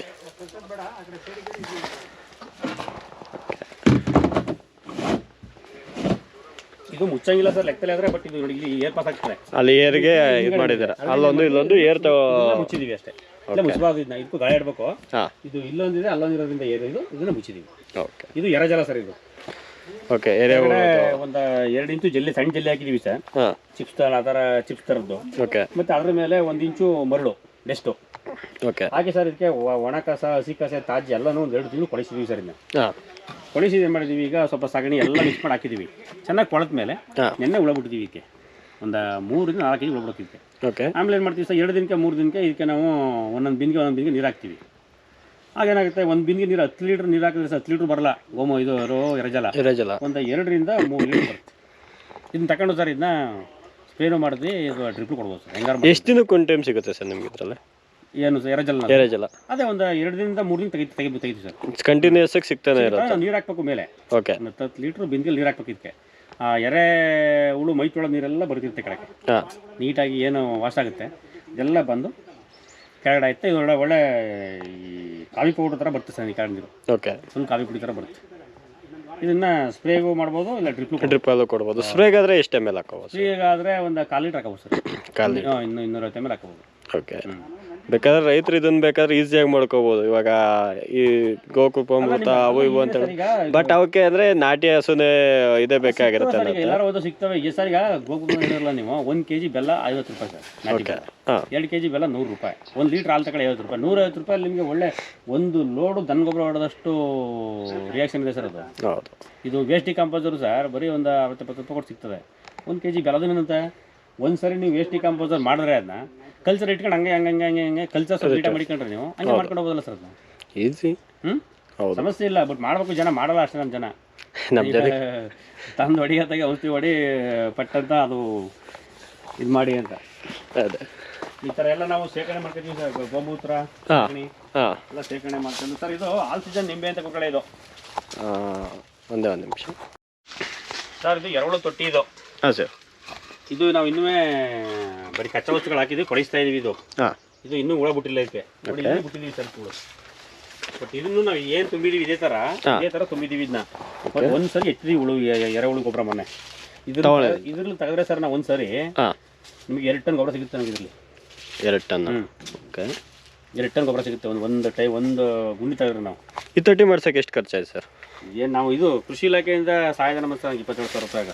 ಇದು ಮುಚ್ಚಂಗಿಲ್ಲ ಸರ್ ಲೆಕ್ಕದಲ್ಲಿ ಆದ್ರೆ ಬಟ್ ಇದು ನೋಡಿ ಇಲ್ಲಿ ಏರ್ ಪಾಸ್ ಆಗ್ತದೆ. ಅಲ್ಲಿ ಏರ್ಗೆ ಇದು ಮಾಡಿದ್ದೀರಾ? ಅಲ್ಲೊಂದು ಇಲ್ಲೊಂದು ಏರ್ ತಗೋ ಮುಚ್ಚಿದೀವಿ ಅಷ್ಟೇ. ಇಲ್ಲ ಮುಚ್ಚಬಾರ್ದು ಇದನ್ನ ಇದಕ್ಕೂ ಗಾಳಿ ಇಡಬೇಕು ಇದು ಇಲ್ಲೊಂದಿದೆ ಅಲ್ಲೊಂದಿರೋದ್ರಿಂದ ಏರ್ ಇದು? ಇದನ್ನ ಮುಚ್ಚಿದೀವಿ. ಓಕೆ ಇದು ಎರಜಲ ಸರ್ ಇದು. ಓಕೆ ಏರಿಯಾ ಒಂದು ಎರಡು ಇಂಚು ಜಲ್ಲಿ ಸಣ್ಣ ಜಲ್ಲಿ ಹಾಕಿದೀವಿ ಸರ್. ಹಾಂ. ಚಿಪ್ಸ್ ತರ ಆ ಥರ ಚಿಪ್ಸ್ ಥರದ್ದು ಓಕೆ ಮತ್ತೆ ಅದ್ರ ಮೇಲೆ ಒಂದು ಇಂಚು ಮರಳು ನೆಕ್ಸ್ಟು ಓಕೆ ಹಾಗೆ ಸರ್ ಇದಕ್ಕೆ ಒ- ಒಣ ಕಸ ಹಸಿ ಕಸ ತಾಜಿ ಎಲ್ಲನೂ ಒಂದು ಎರಡು ತಿಂಗಳು ಕೊಳಿಸಿದೀವಿ ಸರ್ ಇದನ್ನ ಹಾಂ. ಏನು ಮಾಡಿದೀವಿ ಈಗ ಸ್ವಲ್ಪ ಸಗಣಿ ಎಲ್ಲ ಮಿಕ್ಸ್ ಮಾಡಿ ಹಾಕಿದೀವಿ. ಚೆನ್ನಾಗಿ ಕೊಳತ ಮೇಲೆ ನೆನ್ನೆ ಹುಳ ಬಿಟ್ಟಿದ್ದೀವಿ ಇದಕ್ಕೆ. ಒಂದು ಮೂರಿಂದ ನಾಲ್ಕು ಕೆಜಿ ಹುಳ ಬಿಡುತ್ತಿದ್ದೆ ಓಕೆ ಆಮೇಲೆ ಏನು ಮಾಡ್ತೀವಿ ಸರ್ ಎರಡು ದಿನಕ್ಕೆ ಮೂರು ದಿನಕ್ಕೆ ಇದಕ್ಕೆ ನಾವು ಒಂದೊಂದು ಬಿನ್ಗೆ ಒಂದೊಂದು ಬಿನ್ಗೆ ನೀರು ಹಾಕ್ತೀವಿ. ಆಗೇನಾಗುತ್ತೆ ಒಂದು ಬಿನ್ಗೆ ನೀರು ಹತ್ತು ಲೀಟ್ರ್ ನೀರು ಹಾಕಿದ್ರೆ ಸರ್ ಹತ್ತು ಲೀಟ್ರ್ ಬರಲ್ಲ. ಗೋಮೋ ಇದು ರೋ ಎರಜಲ ಎರಜಲ ಒಂದು ಎರಡರಿಂದ ಮೂರು ಲೀಟ್ರ್ ಬರುತ್ತೆ. ಇದನ್ನ ತಗೊಂಡು ಸರ್ ಇದನ್ನ ಸ್ಪ್ರೇನು ಮಾಡಿದ್ವಿ ಇದು ಡ್ರಿಪ್ ಕೊಡ್ಬೋದು ಸರ್. ಹೆಂಗಾರು ಎಷ್ಟು ದಿನಕ್ಕೆ ಒಂದು ಟೈಮ್ ಸಿಗುತ್ತೆ ಸರ್ ನಿಮ್ಗೆ ಇದರಲ್ಲಿ? ಏನು ಸರ್ ಎರಜಲ ಎರಜಲ ಅದೇ ಒಂದು ಎರಡು ದಿನದಿಂದ ಮೂರು ದಿನ ತೆಗಿ ತೆಗಿ ತೆಗಿತೀವಿ ಸರ್. ಕಂಟಿನ್ಯೂಸ್ ಆಗಿ ಸಿಗ್ತಾನೆ ಇರುತ್ತೆ. ನೀರು ಹಾಕ್ಬೇಕು ಮೇಲೆ. ಓಕೆ ಹತ್ತು ಲೀಟ್ರ್ ಬಿಂದಿಗೆ ನೀರು ಹಾಕ್ಬೇಕು ಇದಕ್ಕೆ ಆ ಎರೆ ಹುಳು ಮೈತೊಳ ನೀರೆಲ್ಲ ಬರ್ತಿರುತ್ತೆ ಕೆಳಗೆ ಹಾಂ. ನೀಟಾಗಿ ಏನು ವಾಶ್ ಆಗುತ್ತೆ. ಇದೆಲ್ಲ ಬಂದು ಕೆಳಗಡೆ ಆಯ್ತು ಇದು ಒಳ್ಳೆ ಒಳ್ಳೆ ಈ ಕಾಫಿ ಪೌಡರ್ ಥರ ಬರುತ್ತೆ ಸರ್ ಈ ಕೆಳಗೆ ನೀರು. ಓಕೆ. ಫುಲ್ ಕಾಫಿ ಪುಡಿ ಥರ ಬರುತ್ತೆ. ಇದನ್ನು ಸ್ಪ್ರೇಗೂ ಮಾಡ್ಬೋದು ಇಲ್ಲ ಡ್ರಿಪ್ ಡ್ರಿಪ್ ಅಲ್ಲೂ ಕೊಡ್ಬೋದು. ಸ್ಪ್ರೇಗಾದ್ರೆ ಎಷ್ಟು ಎಂ ಎಲ್ ಹಾಕೋಬೋದು ಸ್ಪ್ರೇಗಾದರೆ ಒಂದು ಕಾಲು ಲೀಟ್ರ್ ಹಾಕೋಬೋದು ಸರ್. ಕಾಲು ಹಾಂ ಇನ್ನು ಇನ್ನೂರೈವತ್ತು ಎಂ ಎಲ್ ಹಾಕೋಬೋದು. ಓಕೆ. ಬೇಕಾದ್ರೆ ರೈತರು ಇದನ್ನ ಬೇಕಾದ್ರೆ ಈಸಿಯಾಗಿ ಮಾಡ್ಕೋಬಹುದು ಇವಾಗ ಈ ಗೋಕೃಪಾಮೃತ ಅವು ಇವು ಅಂತ ಹೇಳಿ. ಬಟ್ ಅವಕ್ಕೆ ಅಂದ್ರೆ ನಾಟಿ ಹಸುನೇ ಇದೇ ಬೇಕಾಗಿರುತ್ತೆ ಸರ್ ಈಗ ಎಲ್ಲರೂ ಹೋದ ಸಿಗ್ತವೆ. ಈ ಸರ್ ಈಗ ನೀವು ಒಂದು ಕೆಜಿ ಬೆಲ್ಲ ಐವತ್ತು ರೂಪಾಯಿ ಸರ್ ನಾಟಿ ಬೆಲ್ಲ. ಹಾಂ. ಎರಡು ಕೆಜಿ ಬೆಲ್ಲ ನೂರು ರೂಪಾಯಿ. ಒಂದು ಲೀಟರ್ ಹಾಲು ತಗೊಳ್ಳಿ ಐವತ್ತು ರೂಪಾಯಿ. ನೂರೈವತ್ತು ರೂಪಾಯಿ ನಿಮಗೆ ಒಳ್ಳೆ ಒಂದು ಲೋಡು ದನ ಗೊಬ್ಬರ ಹೊಡೆದಷ್ಟು ರಿಯಾಕ್ಷನ್ ಇದೆ ಸರ್ ಅದು. ಹೌದು. ಇದು ವೇಸ್ಟಿ ಕಾಂಪೋಸರು ಸರ್ ಬರೀ ಒಂದು ಅರವತ್ತು ಎಪ್ಪತ್ತು ರೂಪಾಯಿ ಕೊಟ್ಟು ಸಿಗ್ತದೆ. ಒಂದು ಕೆ ಜಿ ಬೆಲ್ಲದೇನಂತೆ ಒಂದು ಸರಿ ನೀವು ವೇಸ್ಟ್ ಕಾಂಪೋಸರ್ ಮಾಡಿದ್ರೆ ಅದನ್ನ ಕಲ್ಚರ್ ಇಟ್ಕೊಂಡು ಹಂಗೆ ಹಂಗೆ ಹಂಗೆ ಹಂಗೆ ಹಂಗೆ ಕಲ್ಚರ್ ಸ್ವಲ್ಪ ಮಾಡಿಕೊಂಡ್ರೆ ನೀವು ಹಂಗೆ ಮಾಡ್ಕೊಂಡು ಹೋಗೋದಲ್ಲ ಸರ್ ಅದನ್ನ ಈಸಿ ಹ್ಞೂ ಹೌದು. ಸಮಸ್ಯೆ ಇಲ್ಲ ಬಟ್ ಮಾಡ್ಬೇಕು ಜನ ಮಾಡಲ್ಲ ಅಷ್ಟೇ ನಮ್ಮ ಜನ. ನಮ್ಮ ಜನ ತಂದು ಹೊಡಿಯತ್ತಾಗೆ ಔಷಧಿ ಹೊಡಿ ಪಟ್ಟಂತ ಅದು ಇದು ಮಾಡಿ ಅಂತ. ಅದೇ. ಈ ಥರ ಎಲ್ಲ ನಾವು ಶೇಖರಣೆ ಮಾಡ್ಕೊತೀವಿ ಸರ್ ಗೋಮೂತ್ರ ಸಗಣಿ ಎಲ್ಲ ಶೇಖರಣೆ ಮಾಡ್ಕೊಂಡು. ಸರ್ ಇದು ಆಲ್ ಸೀಸನ್ ನಿಂಬೆ ಅಂತ ಕೊಟ್ಟಳೆ ಇದು. ಒಂದೇ ಒಂದು ನಿಮಿಷ. ಸರ್ ಇದು ಎರಡು ತೊಟ್ಟಿ ಇದು. ಹಾಂ ಸರ್ ಇದು ನಾವು ಇನ್ನೂ ಬರೀ ಕಚ್ಚಾ ವಸ್ತುಗಳು ಹಾಕಿದ್ವಿ ಕೊಡಿಸ್ತಾ ಇದೀವಿ ಇದು. ಹಾಂ. ಇದು ಇನ್ನೂ ಹುಳ ಬಿಟ್ಟಿಲ್ಲ ಇದಕ್ಕೆ ನೋಡಿ ಬಿಟ್ಟಿದ್ದೀವಿ ಸ್ವಲ್ಪ ಹುಳು. ಬಟ್ ಇದನ್ನು ನಾವು ಏನು ತುಂಬಿದೀವಿ ಇದೇ ತರ? ಹಾ. ಇದೇ ತರ ತುಂಬಿದೀವಿ ಇದನ್ನ. ಬಟ್ ಒಂದು ಸರಿ ಎತ್ತಿದೀವಿ ಹುಳು ಎರೆಹುಳು ಗೊಬ್ಬರ ಮೊನ್ನೆ. ಇದ್ರ ಇದ್ರಲ್ಲಿ ತೆಗೆದ್ರೆ ಸರ್ ನಾವು ಒಂದು ಸರಿ ಹಾಂ. ನಿಮಗೆ ಎರಡು ಟನ್ ಗೊಬ್ಬರ ಸಿಗುತ್ತೆ ನಮಗೆ ಇದರಲ್ಲಿ. ಎರಡು ಟನ್ ಓಕೆ ಎರಡು ಟನ್ ಗೊಬ್ಬರ ಸಿಗುತ್ತೆ. ಒಂದು ಒಂದು ಟೈ ಒಂದು ಗುಂಡಿ ತೆಗೆದ್ರೆ ನಾವು. ಈ ತೊಟ್ಟಿ ಮಾಡ್ಸೋಕೆ ಎಷ್ಟು ಖರ್ಚಾಯ್ತು ಸರ್? ಏನು ನಾವು ಇದು ಕೃಷಿ ಇಲಾಖೆಯಿಂದ ಸಹಾಯಧನ ಮತ್ತು ಇಪ್ಪತ್ತೇಳು ಸಾವಿರ ರೂಪಾಯಿ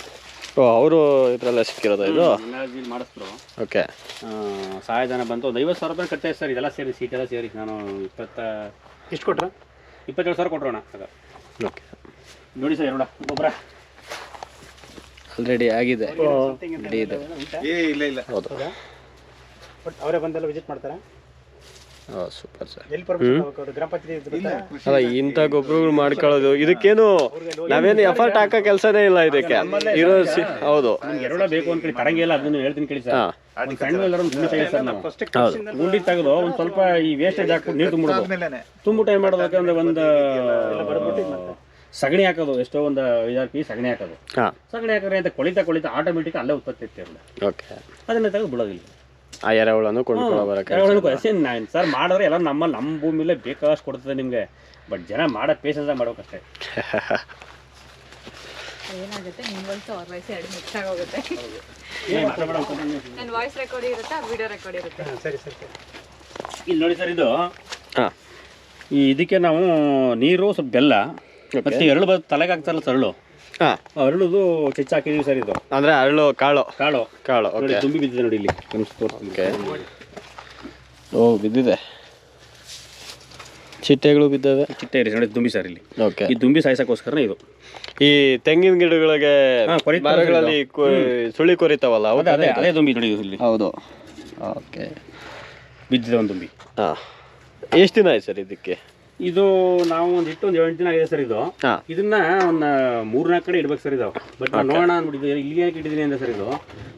ಓ ಅವರು ಇದರಲ್ಲೇ ಸಿಕ್ಕಿರೋದು ಇದು? ಮಾಡಿಸ್ತರು ಮಾಡಿಸ್ರು ಓಕೆ. ಸಹಾಯಧನ ಬಂತು. ಒಂದು ಐವತ್ತು ಸಾವಿರ ರೂಪಾಯಿ ಖರ್ಚಾಯ್ತು ಸರ್ ಇದೆಲ್ಲ ಸೇರಿ ಸೀಟ್ ಎಲ್ಲ ಸೇರಿ. ನಾನು ಇಪ್ಪತ್ತ ಎಷ್ಟು ಕೊಟ್ರ? ಇಪ್ಪತ್ತೇಳು ಸಾವಿರ ಕೊಟ್ರೋಣ ಆಗ. ಓಕೆ. ನೋಡಿ ಸರ್ ಎರಡ ಗೊಬ್ಬರ. ಆಲ್ರೆಡಿ ಆಗಿದೆ. ರೆಡಿ ಇದೆ. ಏ ಇಲ್ಲ ಇಲ್ಲ. ಹೌದು. ಬಟ್ ಅವರೇ ಬಂದೆಲ್ಲ ವಿಸಿಟ್ ಮಾಡ್ತಾರೆ? ಸೂಪರ್ ಸರ್ ಅಲ್ಲ ಇಂಥ ಗೊಬ್ಬರಗಳು ಮಾಡ್ಕೊಳ್ಳೋದು ಇದಕ್ಕೇನು ನಾವೇನು ಎಫರ್ಟ್ ಹಾಕೋ ಕೆಲಸನೇ ಇಲ್ಲ ಇದಕ್ಕೆ. ಇರೋ ಸಿ ಹೌದು. ಎರಡ ಬೇಕು ಅಂತ ತರಂಗಿಲ್ಲ ತರಂಗೆ ಇಲ್ಲ ಅದನ್ನು ಹೇಳ್ತೀನಿ ಕೇಳಿ ಸರ್. ಹಾಂ. ಒಂದು ಸಣ್ಣ ಎಲ್ಲರೂ ಒಂದು ಗುಂಡಿ ತೆಗೆದು ಸರ್ ನಾವು. ಗುಂಡಿ ತೆಗೆದು ಒಂದು ಸ್ವಲ್ಪ ಈ ವೇಸ್ಟೇಜ್ ಹಾಕ್ಬಿಟ್ಟು ನೀರು ತುಂಬಿಡೋದು ತುಂಬಿಟ್ಟು ಏನು ಮಾಡೋದಕ್ಕೆ ಅಂದ್ರೆ ಒಂದು ಸಗಣಿ ಹಾಕೋದು ಎಷ್ಟೋ ಒಂದು ಐದಾರು ಪೀಸ್ ಸಗಣಿ ಹಾಕೋದು. ಹಾಂ. ಸಗಣಿ ಹಾಕಿದ್ರೆ ಅಂತ ಕೊಳಿತಾ ಕೊಳಿತಾ ಆಟೋಮೆಟಿಕ್ ಅಲ್ಲೇ ಉತ್ಪತ್ತಿ ಇರ್ತೇವೆ ಓಕೆ ಅದನ್ನ ತೆಗೆದು ಬಿಡೋದಿಲ್ಲ. ಆ ಎರೆಹುಳನು ಕೊಂಡ್ಕೊಳ್ಳೋ ಬರೋಕೆ ನಾನು ಸರ್ ಮಾಡಿದ್ರೆ ಎಲ್ಲ ನಮ್ಮ ನಮ್ಮ ಭೂಮಿಲೇ ಬೇಕಾದಷ್ಟು ಕೊಡ್ತದೆ ನಿಮಗೆ. ಬಟ್ ಜನ ಮಾಡೋ ಪೇಷನ್ಸ್ ಮಾಡ್ಬೇಕಷ್ಟೇ. ಏನಾಗುತ್ತೆ? ನಿಮ್ಮ ವಾಯ್ಸ್ ಅವ್ರ ವಾಯ್ಸ್ ಎರಡು ಮಿಕ್ಸ್ ಆಗೋಗುತ್ತೆ. ಏನ್ ಮಾತಾಡ್ಬೇಡ ನನ್ನ ವಾಯ್ಸ್ ರೆಕಾರ್ಡ್ ಇರುತ್ತೆ ವಿಡಿಯೋ ರೆಕಾರ್ಡ್ ಇರುತ್ತೆ. ಸರಿ ಸರಿ ಸರಿ. ಇಲ್ಲಿ ನೋಡಿ ಸರ್ ಇದು. ಹಾಂ. ಈ ಇದಕ್ಕೆ ನಾವು ನೀರು ಸ್ವಲ್ಪ ಬೆಲ್ಲ ಮತ್ತೆ ಎರಡು ತಲೆಗೆ ಹಾಕ್ತಾರಲ್ಲ ಸರಳು. ಅರಳುದು ಚೆಚ್ಚ ಹಾಕಿದೀವಿ ಸರ್ ಇದು ಅಂದ್ರೆ ಅರಳು ಕಾಳು. ಕಾಳು. ಕಾಳು ನೋಡಿ ತುಂಬಿ ಬಿದ್ದಿದೆ ನೋಡಿ ಇಲ್ಲಿ. ಓಕೆ ಓ ಬಿದ್ದಿದೆ. ಚಿಟ್ಟೆಗಳು ಬಿದ್ದಾವೆ. ಚಿಟ್ಟೆ ಇರಿ ನೋಡಿ ತುಂಬಿ ಸರ್ ಇಲ್ಲಿ. ಓಕೆ ಈ ತುಂಬಿ ಸಾಯಿಸಕ್ಕೋಸ್ಕರ ಇದು. ಈ ತೆಂಗಿನ ಗಿಡಗಳಿಗೆ ಮರಗಳಲ್ಲಿ ಸುಳಿ ಕೊರಿತಾವಲ್ಲ ಅದೇ ಅದೇ ದುಂಬಿ ನೋಡಿ ಇಲ್ಲಿ. ಹೌದು. ಓಕೆ ಬಿದ್ದಿದೆ ಒಂದು ತುಂಬಿ. ಹಾಂ. ಎಷ್ಟು ದಿನ ಆಯ್ತು ಸರ್ ಇದಕ್ಕೆ? ಇದು ನಾವು ಒಂದ್ ಇಟ್ಟು ಒಂದ್ ಏಳು ದಿನ ಆಗಿದೆ ಸರ್ ಇದು. ಇದನ್ನ ಇದನ್ನ ಮೂರ್ ಮೂರ್ನಾಲ್ಕು ಕಡೆ ಇಡ್ಬೇಕು ಸರ್ ಇದು. ಬಟ್ ನೋಡೋಣ ಅಂದ್ಬಿಟ್ಟು ಇದು ಇಲ್ಲಿ ಯಾಕೆ ಇಟ್ಟಿದ್ದೀನಿ ಅಂದ್ರೆ ಸರ್ ಇದು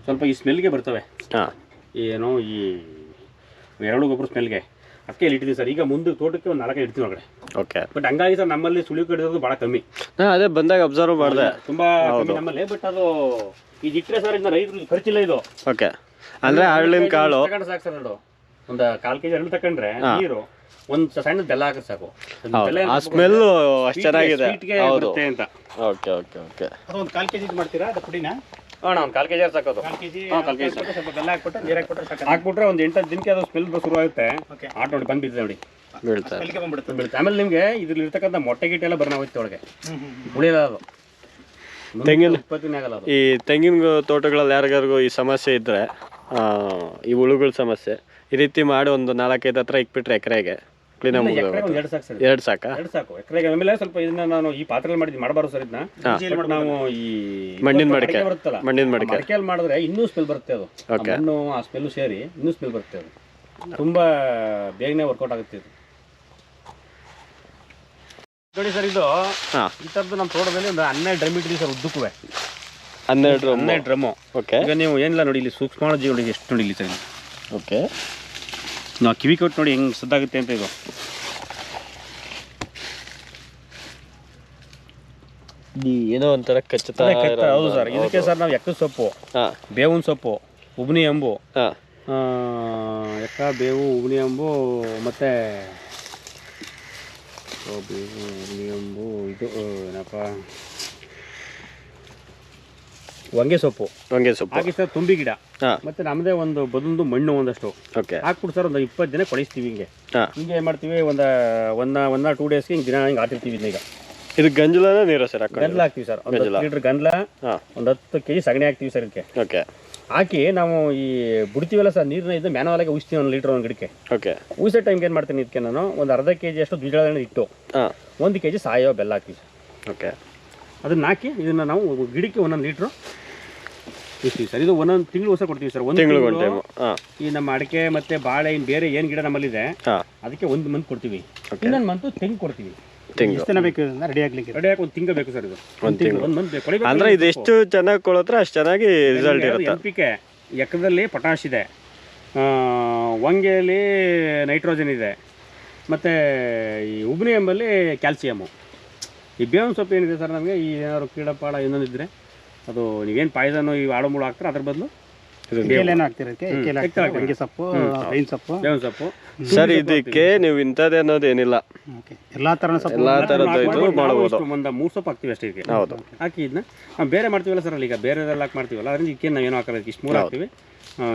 ಸ್ವಲ್ಪ ಈ ಸ್ಮೆಲ್ಗೆ ಬರ್ತವೆ. ಹಾಂ. ಏನೋ ಈ ಎರಡು ಗೊಬ್ಬರ ಸ್ಮೆಲ್ಗೆ ಅದಕ್ಕೆ ಇಲ್ಲಿ ಇಟ್ಟಿದ್ದೀವಿ ಸರ್. ಈಗ ಮುಂದೆ ತೋಟಕ್ಕೆ ಒಂದು ನಾಲ್ಕ ಇಡ್ತೀವಿ ಒಳಗಡೆ. ಓಕೆ ಬಟ್ ಹಂಗಾಗಿ ಸರ್ ನಮ್ಮಲ್ಲಿ ಸುಳಿ ಕಡಿಸೋದು ಬಹಳ ಕಮ್ಮಿ. ಅದೇ ಬಂದಾಗ ಅಬ್ಸರ್ವ್ ಮಾಡಿದೆ. ತುಂಬಾ ಕಮ್ಮಿ ನಮ್ಮಲ್ಲಿ ಬಟ್ ಅದು ಇದು ಇಟ್ಟರೆ ಸರ್ ಇದನ್ನ ರೈತರು ಖರ್ಚಿಲ್ಲ ಇದು. ಓಕೆ ಅಂದರೆ ಅರಳಿನ ಕಾಳು ತಗೊಂಡ್ರೆ ಸಾಕು ಸರ್ ಅದು ಒಂದು ಕಾಲ್ ಕೆಜಿ ಹಣ್ಣು ತಕೊಂಡ್ರೆ ನೀರು ಒಂದು ಸಣ್ಣ ಬೆಲ್ಲ ಹಾಕಿದ್ರೆ ಸಾಕು. ಅದು ಬೆಲ್ಲ ಆ ಸ್ಮೆಲ್ ಅಷ್ಟು ಚೆನ್ನಾಗಿದೆ. sweet ಗೆ ಹೌದು. ಬರುತ್ತೆ ಅಂತ. Okay okay okay. ಅದೊಂದು ಕಾಲ್ ಕೆಜಿ ಮಾಡ್ತೀರಾ? ಅದು ಪುಡಿನ? ಅಣ್ಣ ಒಂದು ಕಾಲ್ ಕೆಜಿ ಸಾಕೋದು ಕಾಲ್ ಕೆಜಿ ಹಾ, ಕಾಲ್ ಕೆಜಿ. ಸ್ವಲ್ಪ ಬೆಲ್ಲ ಹಾಕ್ಬಿಟ್ಟು ನೀರು ಹಾಕ್ಬಿಟ್ರೆ ಸಾಕು ಹಾಕ್ಬಿಟ್ರೆ ಒಂದು ಎಂಟು ದಿನಕ್ಕೆ ಅದು ಸ್ಮೆಲ್ ಶುರು ಆಗುತ್ತೆ. ಓಕೆ. ಆಟ ನೋಡಿ ಬಂದು ಬಿದ್ದಿದೆ ನೋಡಿ ಬೀಳ್ತಾರೆ ಬಂದ್ಬಿಡುತ್ತೆ. ಆಮೇಲೆ ನಿಮಗೆ ಇದ್ರಲ್ಲಿ ಇರ್ತಕ್ಕಂಥ ಮೊಟ್ಟೆ ಗಿಟ್ಟೆ ಎಲ್ಲ ಬರ್ನ ಹೋಯ್ತು ಒಳಗೆ. ಉಳಿಯಲ್ಲ ಅದು. ತೆಂಗಿನ- ಉತ್ಪತ್ತಿನೇ ಆಗಲ್ಲ ಅದು. ಈ ತೆಂಗಿನ ತೋಟಗಳಲ್ಲಿ ಯಾರಿಗಾರಿಗೂ ಈ ಸಮಸ್ಯೆ ಇದ್ದರೆ ಈ ಹುಳುಗಳ ಸಮಸ್ಯೆ. ಈ ರೀತಿ ಮಾಡಿ ಒಂದು ನಾಲ್ಕೈದು ಹತ್ರ ಇಕ್ಬಿಟ್ರೆ ಎಕರೆಗೆ ಕ್ಲೀನ್ ಎಕರೆಗೆ ಎರಡು ಸಾಕು ಸರ್ ಎರಡು ಸಾಕಾ? ಎರಡು ಸಾಕು. ಎಕರೆಗೆ ಆಮೇಲೆ ಸ್ವಲ್ಪ ಇದನ್ನ ನಾನು ಈ ಪಾತ್ರೆಯಲ್ಲಿ ಮಾಡಿದ್ ಮಾಡಬಾರ್ದು ಸರ್ ಇದನ್ನ. ನಾವು ಈ ಮಣ್ಣಿನ ಮಡಿಕೆ. ಬರುತ್ತಲ್ಲ. ಮಣ್ಣಿನ ಮಡಿಕೆ. ಮಡಿಕೆಯಲ್ಲಿ ಮಾಡಿದ್ರೆ ಇನ್ನೂ ಸ್ಮೆಲ್ ಬರುತ್ತೆ ಅದು. ಆ Okay. ಮಣ್ಣು ಆ ಸ್ಮೆಲ್ ಸೇರಿ ಇನ್ನೂ ಸ್ಮೆಲ್ ಬರುತ್ತೆ ಅದು. ತುಂಬಾ ಬೇಗನೆ ವರ್ಕೌಟ್ ಆಗುತ್ತೆ ಇದು. ನೋಡಿ ಸರ್ ಇದು ಹಾಂ. ಈ ತರದ್ದು ನಮ್ಮ ತೋಟದಲ್ಲಿ ಒಂದು ಹನ್ನೆರಡು ಡ್ರಮ್ ಇಟ್ಟಿದ್ವಿ ಸರ್ ಉದ್ದಕ್ಕೂ ಹನ್ನೆರಡು ಹನ್ನೆರಡು ಡ್ರಮ್ ಓಕೆ ಈಗ ನೀವು ಏನಿಲ್ಲ ನೋಡಿ ಇಲ್ಲಿ ಸೂಕ್ಷ್ಮ ಜೀವ ನೋಡಿ ಎಷ್ಟು ನೋಡಿ ಇಲ್ಲಿ ಸರ್ ಓಕೆ ನಾವು ಕಿವಿ ಕೊಟ್ಟು ನೋಡಿ ಹೆಂಗೆ ಸದ್ದಾಗುತ್ತೆ ಅಂತ ಇದು. ಏನೋ ಒಂಥರ ಕಚ್ಚುತ್ತಾ ಹೌದು ಸರ್. ಇದಕ್ಕೆ ಸರ್ ನಾವು ಎಕ್ಕದ ಸೊಪ್ಪು ಬೇವಿನ ಸೊಪ್ಪು ಉಬ್ನಿ ಆ, ಎಕ್ಕ ಬೇವು ಉಬ್ನಿ ಎಂಬು ಮತ್ತು ಬೇವು ಉಬ್ನಿ ಎಂಬು ಇದು ಏನಪ್ಪ? ಹೊಂಗೆ ಸೊಪ್ಪು. ಹೊಂಗೆ ಸೊಪ್ಪು. ಹಾಕಿ ಸರ್ ತುಂಬಿ ಗಿಡ. ಮತ್ತೆ ನಮ್ದೇ ನಮ್ಮದೇ ಒಂದು ಬದೊಂದು ಮಣ್ಣು ಒಂದಷ್ಟು. ಓಕೆ. ಹಾಕ್ಬಿಟ್ಟು ಸರ್ ಒಂದು ಇಪ್ಪತ್ತು ದಿನ ಕೊಡಿಸ್ತೀವಿ ಹಿಂಗೆ. ಹಿಂಗೆ ಏನು ಮಾಡ್ತೀವಿ ಒಂದು ಒನ್ ಒನ್ ಟೂ ಡೇಸ್ಗೆ ಹಿಂಗೆ ದಿನ ಹಿಂಗೆ ಹಾಕಿರ್ತೀವಿ ಇದನ್ನ ಈಗ. ಇದು ಗಂಜಲ ನೀರು ಸರ್ ಗಂಜಲ ಹಾಕ್ತೀವಿ ಸರ್. ಒಂದು ಗಂಜಲ. ಹತ್ತು ಲೀಟ್ರ್ ಗಂದ್ಲ ಹಾಂ. ಒಂದು ಹತ್ತು ಕೆ ಜಿ ಸಗಣಿ ಹಾಕ್ತೀವಿ ಸರ್ ಇದಕ್ಕೆ. ಓಕೆ. ಹಾಕಿ ನಾವು ಈ ಬಿಡ್ತೀವಲ್ಲ ಸರ್ ನೀರನ್ನ ಇದು ಮ್ಯಾನುವಲಾಗಿ ಉಸ್ತೀವಿ ಒಂದು ಲೀಟರ್ ಒಂದು ಗಿಡಕ್ಕೆ. ಓಕೆ. ಟೈಮ್ ಟೈಮ್ಗೆ ಏನು ಮಾಡ್ತೀನಿ ಇದಕ್ಕೆ ನಾನು ಒಂದು ಅರ್ಧ ಕೆ ಜಿ ಅಷ್ಟು ದ್ವಿಜಳ ಇಟ್ಟು ಒಂದ್ ಒಂದು ಕೆ ಜಿ ಸಾಯೋ ಬೆಲ್ಲ ಹಾಕ್ತೀವಿ ಓಕೆ. ಅದನ್ನ ಹಾಕಿ ಇದನ್ನ ನಾವು ಗಿಡಕ್ಕೆ ಒಂದೊಂದು ಲೀಟ್ರು ಇರ್ತೀವಿ ಸರ್. ಇದು ಒಂದೊಂದು ತಿಂಗಳು ಹೊಸ ಕೊಡ್ತೀವಿ ಸರ್. ಒಂದು ತಿಂಗಳು ಒಂದು ಟೈಮು ಹಾಂ. ಈ ನಮ್ಮ ಅಡಿಕೆ ಮತ್ತೆ ಬಾಳೆ ಇನ್ನು ಬೇರೆ ಏನು ಗಿಡ ನಮ್ಮಲ್ಲಿದೆ ಹಾಂ. ಅದಕ್ಕೆ ಒಂದು ಮಂತ್ ಕೊಡ್ತೀವಿ. ಇನ್ನೊಂದು ಮಂತು ತೆಂಗು ಕೊಡ್ತೀವಿ. ತಿಂಗಳು ಎಷ್ಟು ಬೇಕು ರೆಡಿ ಆಗ್ಲಿಕ್ಕೆ? ರೆಡಿ ಹಾಕಿ ಒಂದು ತಿಂಗಳು ಬೇಕು ಸರ್ ಇದು. ಒಂದು ತಿಂಗಳು ಒಂದು ಮಂತ್ ಬೇಕು. ಕೊಡಿಬೇಕು ಅಂದ್ರೆ ಇದು ಎಷ್ಟು ಚೆನ್ನಾಗಿ ಕೊಳತ್ರ ಅಷ್ಟು ಚೆನ್ನಾಗಿ ರಿಸಲ್ಟ್ ಇರುತ್ತೆ. ಎನ್ ಪಿ ಕೆ ಎಕ್ಕದಲ್ಲಿ ಪೊಟಾಶ್ ಇದೆ. ಆ, ಹೊಂಗೆಯಲ್ಲಿ ನೈಟ್ರೋಜನ್ ಇದೆ. ಮತ್ತು ಈ ಉಬ್ನಿ ಎಂಬಲ್ಲಿ ಕ್ಯಾಲ್ಸಿಯಮ್ ಈ ಬೇವಿನ ಸೊಪ್ಪು ಏನಿದೆ ಸರ್ ನಮಗೆ? ಈ ಏನಾದ್ರು ಕೀಡಪಾಡ ಇನ್ನೊಂದಿದ್ರೆ? ಇದ್ದರೆ ಅದು ನೀವೇನು ಪಾಯ್ಸನ್ನು ಈ ಆಡು ಮೂಳು ಹಾಕ್ತಾರೆ ಅದ್ರ ಬದಲು? ಏನು ಸೊಪ್ಪು ಬೇವಿನ ಸೊಪ್ಪು. ಬೇವಿನ ಸೊಪ್ಪು. ಸರ್ ಇದಕ್ಕೆ ನೀವು ಇಂಥದ್ದೇ ಅನ್ನೋದೇನಿಲ್ಲ ಓಕೆ. ಎಲ್ಲಾ ಸೊಪ್ಪು ಎಲ್ಲಾ ಇದು ನಾವು ಒಂದು ಮೂರು ಸೊಪ್ಪು ಹಾಕ್ತೀವಿ ಅಷ್ಟೇ ಇದಕ್ಕೆ. ಹೌದು. ಹಾಕಿ ಇದನ್ನ ನಾವು ಬೇರೆ ಮಾಡ್ತೀವಲ್ಲ ಸರ್ ಅಲ್ಲಿ ಈಗ ಬೇರೆದೆಲ್ಲ ಹಾಕಿ ಮಾಡ್ತೀವಲ್ಲ ಅದರಿಂದ ಇದಕ್ಕೆ ನಾವೇನು ಹಾಕಲ್ಲ ಇಷ್ಟು ಮೂರು ಹಾಕ್ತೀವಿ.